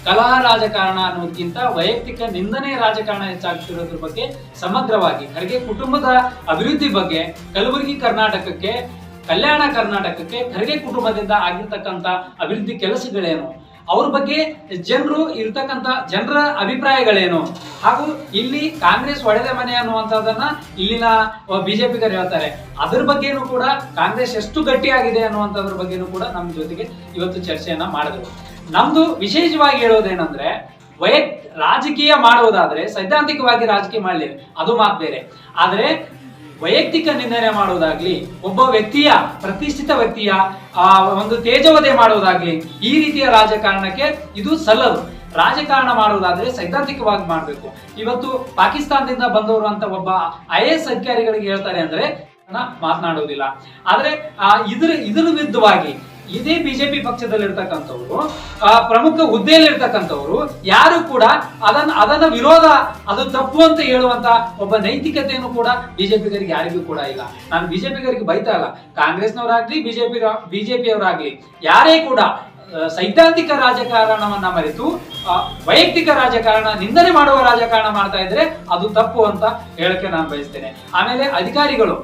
ಕಲಹ ರಾಜಕಾರಣ ಅನ್ನೋದಕ್ಕಿಂತ ವೈಯಕ್ತಿಕ ನಿಂದನೆ ರಾಜಕಾರಣ ಹೆಚ್ಚಾಗ್ತಿರೋದ್ರ ಬಗ್ಗೆ ಸಮಗ್ರವಾಗಿ, ಖರ್ಗೆ ಕುಟುಂಬದ ಅಭಿವೃದ್ಧಿ ಬಗ್ಗೆ ಕಲಬುರಗಿ ಕರ್ನಾಟಕಕ್ಕೆ, ಕಲ್ಯಾಣ ಕರ್ನಾಟಕಕ್ಕೆ ಖರ್ಗೆ ಕುಟುಂಬದಿಂದ ಆಗಿರ್ತಕ್ಕಂಥ ಅಭಿವೃದ್ಧಿ ಕೆಲಸಗಳೇನು? ಅವ್ರ ಬಗ್ಗೆ ಜನರು ಇರ್ತಕ್ಕಂಥ ಜನರ ಅಭಿಪ್ರಾಯಗಳೇನು? ಹಾಗೂ ಇಲ್ಲಿ ಕಾಂಗ್ರೆಸ್ ಒಡೆದ ಮನೆ ಅನ್ನುವಂಥದ್ದನ್ನ ಇಲ್ಲಿನ ಬಿಜೆಪಿಗರು ಹೇಳ್ತಾರೆ. ಅದ್ರ ಬಗ್ಗೆನೂ ಕೂಡ ಕಾಂಗ್ರೆಸ್ ಎಷ್ಟು ಗಟ್ಟಿಯಾಗಿದೆ ಅನ್ನುವಂಥದ್ರ ಬಗ್ಗೆನೂ ಕೂಡ ನಮ್ಮ ಜೊತೆಗೆ ಇವತ್ತು ಚರ್ಚೆಯನ್ನ ಮಾಡಿದ್ರು. ನಮ್ದು ವಿಶೇಷವಾಗಿ ಹೇಳೋದೇನಂದ್ರೆ ವೈಯಕ್ ರಾಜಕೀಯ ಮಾಡುವುದಾದ್ರೆ ಸೈದ್ಧಾಂತಿಕವಾಗಿ ರಾಜಕೀಯ ಮಾಡಲಿ, ಅದು ಮಾತು ಬೇರೆ. ಆದ್ರೆ, ವೈಯಕ್ತಿಕ ನಿಂದನೆ ಮಾಡುವುದಾಗ್ಲಿ, ಒಬ್ಬ ವ್ಯಕ್ತಿಯ, ಪ್ರತಿಷ್ಠಿತ ವ್ಯಕ್ತಿಯ ಒಂದು ತೇಜವಧೆ ಮಾಡುವುದಾಗ್ಲಿ, ಈ ರೀತಿಯ ರಾಜಕಾರಣಕ್ಕೆ ಇದು ಸಲ್ಲದು. ರಾಜಕಾರಣ ಮಾಡುವುದಾದ್ರೆ ಸೈದ್ಧಾಂತಿಕವಾಗಿ ಮಾಡಬೇಕು. ಇವತ್ತು ಪಾಕಿಸ್ತಾನದಿಂದ ಬಂದವರು ಅಂತ ಒಬ್ಬ ಐ ಎಸ್ ಅಧಿಕಾರಿಗಳಿಗೆ ಹೇಳ್ತಾರೆ ಅಂದ್ರೆ, ಮಾತನಾಡುವುದಿಲ್ಲ. ಆದ್ರೆ ಇದ್ರ ಇದ್ರ ವಿರುದ್ಧವಾಗಿ ಇದೇ ಬಿಜೆಪಿ ಪಕ್ಷದಲ್ಲಿರ್ತಕ್ಕಂಥವ್ರು, ಆ ಪ್ರಮುಖ ಹುದ್ದೆಯಲ್ಲಿರ್ತಕ್ಕಂಥವ್ರು, ಯಾರು ಕೂಡ ಅದನ್ನ ಅದನ್ನ ವಿರೋಧ, ಅದು ತಪ್ಪು ಅಂತ ಹೇಳುವಂತ ಒಬ್ಬ ನೈತಿಕತೆಯನ್ನು ಕೂಡ ಬಿಜೆಪಿಗರಿಗೆ ಯಾರಿಗೂ ಕೂಡ ಇಲ್ಲ. ನಾನು ಬಿಜೆಪಿಗರಿಗೆ ಬೈತಾ ಇಲ್ಲ. ಕಾಂಗ್ರೆಸ್ನವರಾಗ್ಲಿ, ಬಿಜೆಪಿ, ಬಿಜೆಪಿಯವರಾಗ್ಲಿ, ಯಾರೇ ಕೂಡ ಸೈದ್ಧಾಂತಿಕ ರಾಜಕಾರಣವನ್ನ ಮರೆತು ವೈಯಕ್ತಿಕ ರಾಜಕಾರಣ ನಿಂದನೆ ಮಾಡುವ ರಾಜಕಾರಣ ಮಾಡ್ತಾ ಇದ್ರೆ ಅದು ತಪ್ಪು ಅಂತ ಹೇಳಕ್ಕೆ ನಾನು ಬಯಸ್ತೇನೆ. ಆಮೇಲೆ ಅಧಿಕಾರಿಗಳು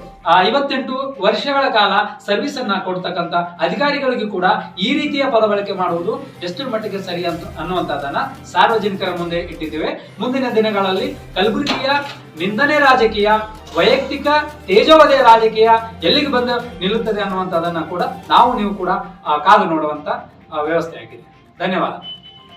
ಐವತ್ತೆಂಟು ವರ್ಷಗಳ ಕಾಲ ಸರ್ವಿಸ್ ಅನ್ನ ಕೊಡ್ತಕ್ಕಂಥ ಅಧಿಕಾರಿಗಳಿಗೂ ಕೂಡ ಈ ರೀತಿಯ ಪದಬಳಕೆ ಮಾಡುವುದು ಎಷ್ಟು ಮಟ್ಟಿಗೆ ಸರಿ ಅಂತ ಅನ್ನುವಂಥದ್ದನ್ನ ಸಾರ್ವಜನಿಕರ ಮುಂದೆ ಇಟ್ಟಿದ್ದೇವೆ. ಮುಂದಿನ ದಿನಗಳಲ್ಲಿ ಕಲಬುರಗಿಯ ನಿಂದನೆ ರಾಜಕೀಯ, ವೈಯಕ್ತಿಕ ತೇಜೋವಧೆಯ ರಾಜಕೀಯ ಎಲ್ಲಿಗೆ ಬಂದು ನಿಲ್ಲುತ್ತದೆ ಅನ್ನುವಂಥದ್ದನ್ನ ಕೂಡ ನಾವು, ನೀವು ಕೂಡ ಕಾದು ನೋಡುವಂತ ಆ, ವ್ಯವಸ್ಥೆ ಆಗಿದೆ ಧನ್ಯವಾದ